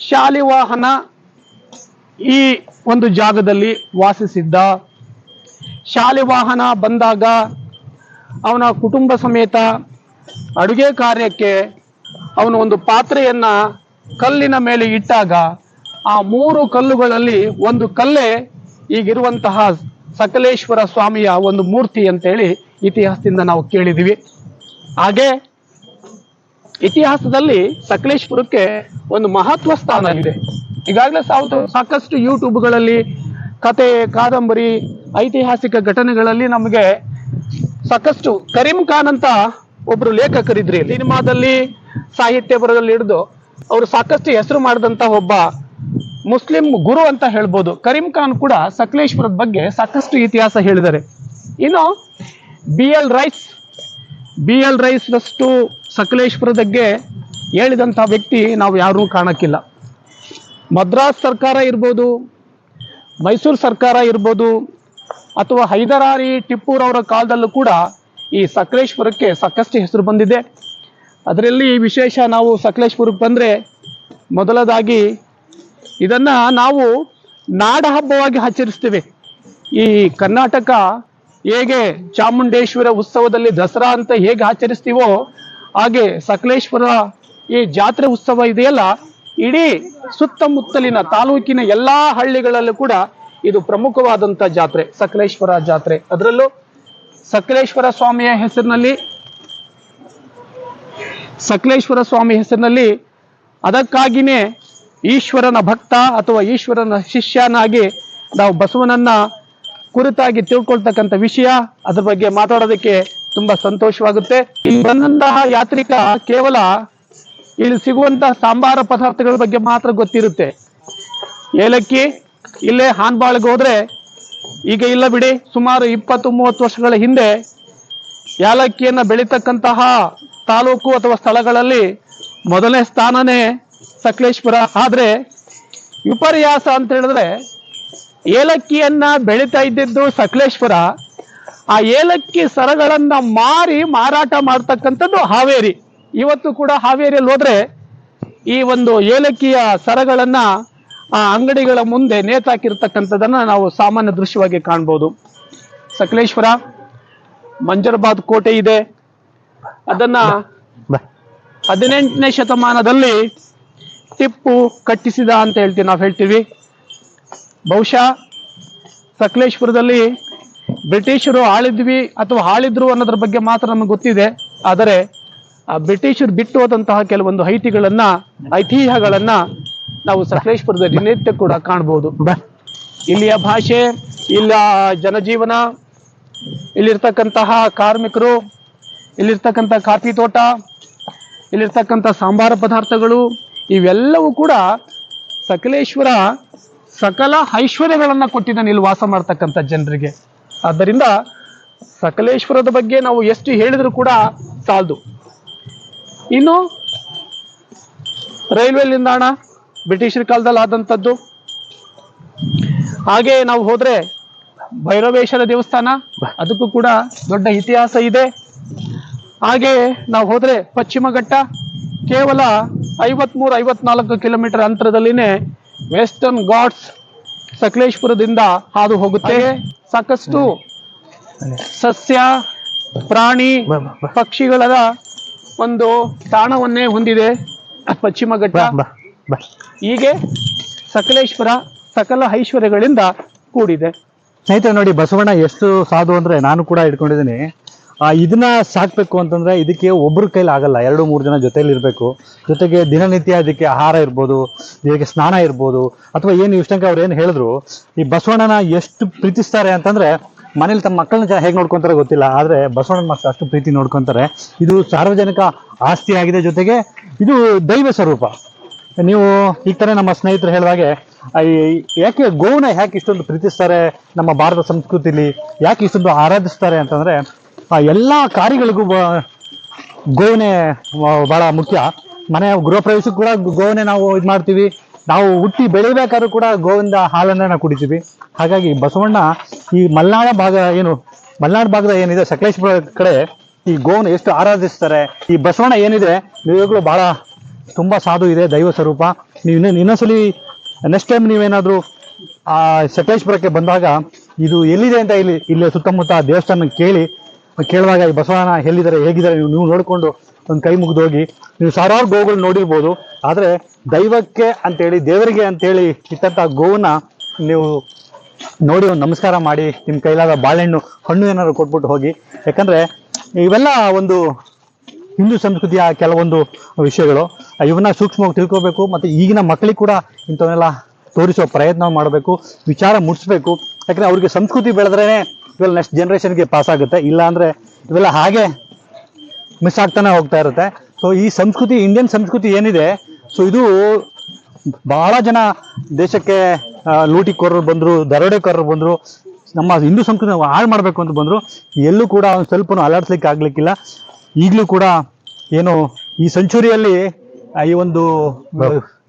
ಶಾಲಿವಾಹನ ಈ ಒಂದು ಜಾಗದಲ್ಲಿ ವಾಸಿಸಿದ್ದ. ಶಾಲಿವಾಹನ ಬಂದಾಗ ಅವನ ಕುಟುಂಬ ಸಮೇತ ಅಡುಗೆ ಕಾರ್ಯಕ್ಕೆ ಅವನು ಒಂದು ಪಾತ್ರೆಯನ್ನ ಕಲ್ಲಿನ ಮೇಲೆ ಇಟ್ಟಾಗ ಆ ಮೂರು ಕಲ್ಲುಗಳಲ್ಲಿ ಒಂದು ಕಲ್ಲೇ ಈಗಿರುವಂತಹ ಸಕಲೇಶ್ವರ ಸ್ವಾಮಿಯ ಒಂದು ಮೂರ್ತಿ ಅಂತೇಳಿ ಇತಿಹಾಸದಿಂದ ನಾವು ಕೇಳಿದಿವಿ. ಹಾಗೆ ಇತಿಹಾಸದಲ್ಲಿ ಸಕಲೇಶ್ಪುರಕ್ಕೆ ಒಂದು ಮಹತ್ವ ಸ್ಥಾನ ಇದೆ ಈಗಾಗಲೇ ಸಾವು ಸಾಕಷ್ಟು ಯೂಟ್ಯೂಬ್ಗಳಲ್ಲಿ ಕತೆ, ಕಾದಂಬರಿ, ಐತಿಹಾಸಿಕ ಘಟನೆಗಳಲ್ಲಿ ನಮಗೆ ಸಾಕಷ್ಟು ಕರೀಂ ಖಾನ್ ಅಂತ ಒಬ್ರು ಲೇಖಕರಿದ್ರಿ. ಸಿನಿಮಾದಲ್ಲಿ ಸಾಹಿತ್ಯ ಬರೋದಲ್ಲಿ ಹಿಡಿದು ಅವರು ಸಾಕಷ್ಟು ಹೆಸರು ಮಾಡಿದಂತ ಒಬ್ಬ ಮುಸ್ಲಿಂ ಗುರು ಅಂತ ಹೇಳ್ಬೋದು. ಕರೀಂ ಖಾನ್ ಕೂಡ ಸಕಲೇಶ್ವರದ ಬಗ್ಗೆ ಸಾಕಷ್ಟು ಇತಿಹಾಸ ಹೇಳಿದ್ದಾರೆ. ಇನ್ನು B L Rice B L ರೈಸ್ನಷ್ಟು Sakaleshwara ಬಗ್ಗೆ ಹೇಳಿದಂಥ ವ್ಯಕ್ತಿ ನಾವು ಯಾರೂ ಕಾಣಕ್ಕಿಲ್ಲ. ಮದ್ರಾಸ್ ಸರ್ಕಾರ ಇರ್ಬೋದು, ಮೈಸೂರು ಸರ್ಕಾರ ಇರ್ಬೋದು, ಅಥವಾ ಹೈದರಾರಿ ಟಿಪ್ಪೂರವರ ಕಾಲದಲ್ಲೂ ಕೂಡ ಈ ಸಕಲೇಶ್ವರಕ್ಕೆ ಸಾಕಷ್ಟು ಹೆಸರು ಬಂದಿದೆ. ಅದರಲ್ಲಿ ವಿಶೇಷ ನಾವು ಸಕಲೇಶ್ವರಕ್ಕೆ ಬಂದರೆ ಮೊದಲದಾಗಿ ಇದನ್ನು ನಾವು ನಾಡ ಹಬ್ಬವಾಗಿ ಆಚರಿಸ್ತೀವಿ. ಈ ಕರ್ನಾಟಕ ಹೇಗೆ ಚಾಮುಂಡೇಶ್ವರ ಉತ್ಸವದಲ್ಲಿ ದಸರಾ ಅಂತ ಹೇಗೆ ಆಚರಿಸ್ತೀವೋ ಹಾಗೆ ಸಕಲೇಶ್ವರ ಈ ಜಾತ್ರೆ ಉತ್ಸವ ಇದೆಯಲ್ಲ? ಇಡೀ ಸುತ್ತಮುತ್ತಲಿನ ತಾಲೂಕಿನ ಎಲ್ಲಾ ಹಳ್ಳಿಗಳಲ್ಲೂ ಕೂಡ ಇದು ಪ್ರಮುಖವಾದಂತ ಜಾತ್ರೆ, ಸಕಲೇಶ್ವರ ಜಾತ್ರೆ. ಅದರಲ್ಲೂ ಸಕಲೇಶ್ವರ ಸ್ವಾಮಿಯ ಹೆಸರಿನಲ್ಲಿ, ಸಕಲೇಶ್ವರ ಸ್ವಾಮಿ ಹೆಸರಿನಲ್ಲಿ ಅದಕ್ಕಾಗಿನೇ ಈಶ್ವರನ ಭಕ್ತ ಅಥವಾ ಈಶ್ವರನ ಶಿಷ್ಯನಾಗಿ ನಾವು ಬಸವನನ್ನ ಕುರಿತಾಗಿ ತಿಳ್ಕೊಳ್ತಕ್ಕಂಥ ವಿಷಯ. ಅದ್ರ ಬಗ್ಗೆ ಮಾತಾಡೋದಕ್ಕೆ ತುಂಬಾ ಸಂತೋಷವಾಗುತ್ತೆ. ಇಲ್ಲಿ ಬಂದಂತಹ ಯಾತ್ರಿಕ ಕೇವಲ ಇಲ್ಲಿ ಸಿಗುವಂತಹ ಸಾಂಬಾರ ಪದಾರ್ಥಗಳ ಬಗ್ಗೆ ಮಾತ್ರ ಗೊತ್ತಿರುತ್ತೆ. ಏಲಕ್ಕಿ, ಇಲ್ಲೇ ಹಾನ್ಬಾಳ್ಗೆ ಹೋದ್ರೆ, ಈಗ ಇಲ್ಲ ಬಿಡಿ, ಸುಮಾರು ಇಪ್ಪತ್ತು ಮೂವತ್ತು ವರ್ಷಗಳ ಹಿಂದೆ ಏಲಕ್ಕಿಯನ್ನು ಬೆಳೀತಕ್ಕಂತಹ ತಾಲೂಕು ಅಥವಾ ಸ್ಥಳಗಳಲ್ಲಿ ಮೊದಲನೇ ಸ್ಥಾನನೇ ಸಕಲೇಶ್ಪುರ. ಆದರೆ ವಿಪರ್ಯಾಸ ಅಂತ ಹೇಳಿದ್ರೆ ಏಲಕ್ಕಿಯನ್ನ ಬೆಳೀತಾ ಇದ್ದಿದ್ದು ಸಕಲೇಶ್ಪುರ. ಆ ಏಲಕ್ಕಿ ಸರಗಳನ್ನ ಮಾರಿ ಮಾರಾಟ ಮಾಡ್ತಕ್ಕಂಥದ್ದು ಹಾವೇರಿ. ಇವತ್ತು ಕೂಡ ಹಾವೇರಿಯಲ್ಲಿ ಹೋದ್ರೆ ಈ ಒಂದು ಏಲಕ್ಕಿಯ ಸರಗಳನ್ನ ಆ ಅಂಗಡಿಗಳ ಮುಂದೆ ನೇತಾಕಿರ್ತಕ್ಕಂಥದ್ದನ್ನ ನಾವು ಸಾಮಾನ್ಯ ದೃಶ್ಯವಾಗಿ ಕಾಣ್ಬೋದು. ಸಕಲೇಶ್ವರ ಮಂಜರ್ಬಾದ್ ಕೋಟೆ ಇದೆ. ಅದನ್ನ ಹದಿನೆಂಟನೇ ಶತಮಾನದಲ್ಲಿ ಟಿಪ್ಪು ಕಟ್ಟಿಸಿದ ಅಂತ ಹೇಳ್ತೀವಿ ನಾವು ಹೇಳ್ತೀವಿ. ಬಹುಶಃ ಸಕಲೇಶ್ಪುರದಲ್ಲಿ ಬ್ರಿಟಿಷರು ಆಳಿದ್ವಿ ಅಥವಾ ಆಳಿದ್ರು ಅನ್ನೋದ್ರ ಬಗ್ಗೆ ಮಾತ್ರ ನಮಗೆ ಗೊತ್ತಿದೆ. ಆದರೆ ಆ ಬ್ರಿಟಿಷರು ಬಿಟ್ಟು ಹೋದಂತಹ ಕೆಲವೊಂದು ಐತಿಗಳನ್ನ ಐತಿಹ್ಯಗಳನ್ನ ನಾವು ಸಕಲೇಶ್ವರದ ದಿನನಿತ್ಯ ಕೂಡ ಕಾಣ್ಬೋದು. ಬಾ ಇಲ್ಲಿಯ ಭಾಷೆ ಇಲ್ಲ ಜನಜೀವನ ಇಲ್ಲಿರ್ತಕ್ಕಂತಹ ಕಾರ್ಮಿಕರು ಇಲ್ಲಿರ್ತಕ್ಕಂಥ ಕಾಫಿ ತೋಟ ಇಲ್ಲಿರ್ತಕ್ಕಂಥ ಸಾಂಬಾರ ಪದಾರ್ಥಗಳು ಇವೆಲ್ಲವೂ ಕೂಡ ಸಕಲೇಶ್ವರ ಸಕಲ ಐಶ್ವರ್ಯಗಳನ್ನು ಕೊಟ್ಟಿದ್ದಾನೆ ಇಲ್ಲಿ ವಾಸ ಮಾಡ್ತಕ್ಕಂಥ ಜನರಿಗೆ. ಆದ್ದರಿಂದ ಸಕಲೇಶ್ವರದ ಬಗ್ಗೆ ನಾವು ಎಷ್ಟು ಹೇಳಿದ್ರು ಕೂಡ ಸಾಲದು. ಇನ್ನು ರೈಲ್ವೆ ನಿಲ್ದಾಣ ಬ್ರಿಟಿಷರ ಕಾಲದಲ್ಲಿ ಆದಂಥದ್ದು ಹಾಗೆ ನಾವು ಹೋದ್ರೆ ಭೈರವೇಶ್ವರ ದೇವಸ್ಥಾನ, ಅದಕ್ಕೂ ಕೂಡ ದೊಡ್ಡ ಇತಿಹಾಸ ಇದೆ. ಹಾಗೆ ನಾವು ಹೋದ್ರೆ ಪಶ್ಚಿಮ ಘಟ್ಟ, ಕೇವಲ ಐವತ್ಮೂರು ಐವತ್ನಾಲ್ಕು ಕಿಲೋಮೀಟರ್ ಅಂತರದಲ್ಲಿನೇ ವೆಸ್ಟರ್ನ್ ಘಾಟ್ಸ್ ಸಕಲೇಶ್ಪುರದಿಂದ ಹಾದು ಹೋಗುತ್ತೆ ಸಾಕಷ್ಟು ಸಸ್ಯ ಪ್ರಾಣಿ. ಪಕ್ಷಿಗಳ ಒಂದು ತಾಣವನ್ನೇ ಹೊಂದಿದೆ. ಪಶ್ಚಿಮ ಘಟ್ಟ. ಹೀಗೆ ಸಕಲೇಶ್ವರ ಸಕಲ ಐಶ್ವರ್ಯಗಳಿಂದ ಕೂಡಿದೆ. ಸ್ನೇಹಿತರೆ ನೋಡಿ ಬಸವಣ್ಣ ಎಷ್ಟು ಸಾಧು ಅಂದ್ರೆ ನಾನು ಕೂಡ ಇಟ್ಕೊಂಡಿದ್ದೀನಿ ಇದನ್ನ ಸಾಕ್ಬೇಕು ಅಂತಂದ್ರೆ ಇದಕ್ಕೆ ಒಬ್ಬರ ಕೈಲಿ ಆಗಲ್ಲ. ಎರಡು, ಮೂರು ಜನ ಜೊತೆಯಲ್ಲಿ ಇರಬೇಕು. ಜೊತೆಗೆ ದಿನನಿತ್ಯ ಅದಕ್ಕೆ ಆಹಾರ ಇರ್ಬೋದು, ಇದಕ್ಕೆ ಸ್ನಾನ ಇರ್ಬೋದು. ಅಥವಾ ಏನು, ಇಷ್ಟಂಕ ಅವ್ರು ಏನು ಹೇಳಿದ್ರು, ಈ ಬಸವಣ್ಣನ ಎಷ್ಟು ಪ್ರೀತಿಸ್ತಾರೆ ಅಂತಂದ್ರೆ, ಮನೇಲಿ ತಮ್ಮ ಮಕ್ಕಳನ್ನ ಹೇಗೆ ನೋಡ್ಕೊಂತಾರೆ ಗೊತ್ತಿಲ್ಲ, ಆದ್ರೆ ಬಸವಣ್ಣನ ಮಕ್ಕಳು ಅಷ್ಟು ಪ್ರೀತಿ ನೋಡ್ಕೊಂತಾರೆ. ಇದು ಸಾರ್ವಜನಿಕ ಆಸ್ತಿ ಆಗಿದೆ ಜೊತೆಗೆ ಇದು ದೈವ ಸ್ವರೂಪ. ನೀವು ಈ ತರ ನಮ್ಮ ಸ್ನೇಹಿತರು ಹೇಳಿದಾಗೆ ಯಾಕೆ ಗೋವನ್ನ ಯಾಕೆ ಇಷ್ಟೊಂದು ಪ್ರೀತಿಸ್ತಾರೆ ನಮ್ಮ ಭಾರತ ಸಂಸ್ಕೃತಿಲಿ? ಯಾಕೆ ಇಷ್ಟೊಂದು ಆರಾಧಿಸ್ತಾರೆ ಅಂತಂದ್ರೆ ಆ ಎಲ್ಲ ಕಾರ್ಯಗಳಿಗೂ ಗೋವನೆ ಬಹಳ ಮುಖ್ಯ. ಮನೆ ಗೃಹ ಕೂಡ ಗೋವನೆ ನಾವು ಇದು ಮಾಡ್ತೀವಿ. ನಾವು ಹುಟ್ಟಿ ಬೆಳಿಬೇಕಾದ್ರೂ ಕೂಡ ಗೋವಿಂದ ಹಾಲನ್ನ ನಾವು ಕುಡಿತೀವಿ. ಹಾಗಾಗಿ ಬಸವಣ್ಣ ಈ ಮಲ್ನಾಡ ಭಾಗ ಏನು, ಮಲೆನಾಡು ಭಾಗದ ಏನಿದೆ, ಸಕಲೇಶ್ಪುರ ಕಡೆ ಈ ಗೋವನ್ನು ಎಷ್ಟು ಆರಾಧಿಸ್ತಾರೆ. ಈ ಬಸವಣ್ಣ ಏನಿದೆ ನಿಜವಾಗ್ಲೂ ಬಹಳ, ತುಂಬಾ ಸಾಧು ಇದೆ, ದೈವ ಸ್ವರೂಪ. ನೀವು ಇನ್ನೊಂದು ಇನ್ನೊಂದ್ಸಲಿ ನೆಕ್ಸ್ಟ್ ಟೈಮ್ ನೀವೇನಾದರೂ ಆ ಸಕಲೇಶ್ಪುರಕ್ಕೆ ಬಂದಾಗ ಇದು ಎಲ್ಲಿದೆ ಅಂತ ಇಲ್ಲಿ ಇಲ್ಲಿ ಸುತ್ತಮುತ್ತ ದೇವಸ್ಥಾನ ಕೇಳಿ ಕೇಳುವಾಗ ಈ ಬಸವಣ್ಣ, ಎಲ್ಲಿದ್ದಾರೆ? ಹೇಗಿದ್ದಾರೆ? ನೀವು ನೀವು ನೋಡಿಕೊಂಡು ಒಂದು ಕೈ ಮುಗಿದೋಗಿ ನೀವು ಸಾವಿರಾರು ಗೋವುಗಳು ನೋಡಿರ್ಬೋದು. ಆದರೆ ದೈವಕ್ಕೆ ಅಂತೇಳಿ, ದೇವರಿಗೆ ಅಂತೇಳಿ ಇಟ್ಟಂಥ ಗೋವನ್ನ ನೀವು ನೋಡಿ ಒಂದು ನಮಸ್ಕಾರ ಮಾಡಿ ನಿಮ್ಮ ಕೈಲಾದ ಬಾಳೆಹಣ್ಣು, ಹಣ್ಣು ಏನಾದ್ರು ಕೊಟ್ಬಿಟ್ಟು ಹೋಗಿ. ಯಾಕಂದರೆ ಇವೆಲ್ಲ ಒಂದು ಹಿಂದೂ ಸಂಸ್ಕೃತಿಯ ಕೆಲವೊಂದು ವಿಷಯಗಳು. ಇವನ್ನ ಸೂಕ್ಷ್ಮವಾಗಿ ತಿಳ್ಕೋಬೇಕು, ಮತ್ತು ಈಗಿನ ಮಕ್ಕಳಿಗೆ ಕೂಡ ಇಂಥವನ್ನೆಲ್ಲ ತೋರಿಸೋ ಪ್ರಯತ್ನ ಮಾಡಬೇಕು, ವಿಚಾರ ಮುಟ್ಟಿಸ್ಬೇಕು ಯಾಕಂದರೆ ಅವ್ರಿಗೆ ಸಂಸ್ಕೃತಿ ಬೆಳೆದ್ರೇನೆ ಇವೆಲ್ಲ ನೆಕ್ಸ್ಟ್ ಜನ್ರೇಷನ್ಗೆ ಪಾಸ್ ಆಗುತ್ತೆ. ಇಲ್ಲ ಅಂದರೆ ಇವೆಲ್ಲ ಹಾಗೆ ಮಿಸ್ ಆಗ್ತಾನೆ ಹೋಗ್ತಾ ಇರುತ್ತೆ. ಸೊ ಈ ಸಂಸ್ಕೃತಿ ಇಂಡಿಯನ್ ಸಂಸ್ಕೃತಿ ಏನಿದೆ ಸೊ ಇದು ಬಹಳ ಜನ ದೇಶಕ್ಕೆ ಲೂಟಿಕೋರರು ಬಂದರು, ದರೋಡೆಕೋರರು ಬಂದರು, ನಮ್ಮ ಹಿಂದೂ ಸಂಸ್ಕೃತಿ ಹಾಳು ಮಾಡಬೇಕು ಅಂತ ಬಂದರು, ಎಲ್ಲೂ ಕೂಡ ಒಂದು ಸ್ವಲ್ಪ ಅಲರ್ಟ್ಸ್ಲಿಕ್ಕೆ ಆಗಲಿಕ್ಕಿಲ್ಲ. ಈಗಲೂ ಕೂಡ ಏನು, ಈ ಸೆಂಚುರಿಯಲ್ಲಿ ಈ ಒಂದು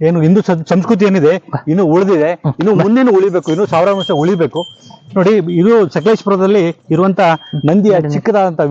ಏನು, ಹಿಂದೂ ಸಂಸ್ಕೃತಿ ಏನಿದೆ, ಇನ್ನು ಉಳಿದಿದೆ, ಇನ್ನು ಮುಂದೇನು ಉಳಿಬೇಕು, ಇನ್ನು ಸಾವಿರಾರು ವರ್ಷ ಉಳಿಬೇಕು. ನೋಡಿ, ಇದು ಸಕಲೇಶ್ಪುರದಲ್ಲಿ ಇರುವಂತ ನಂದಿಯ ಚಿಕ್ಕದಾದಂತ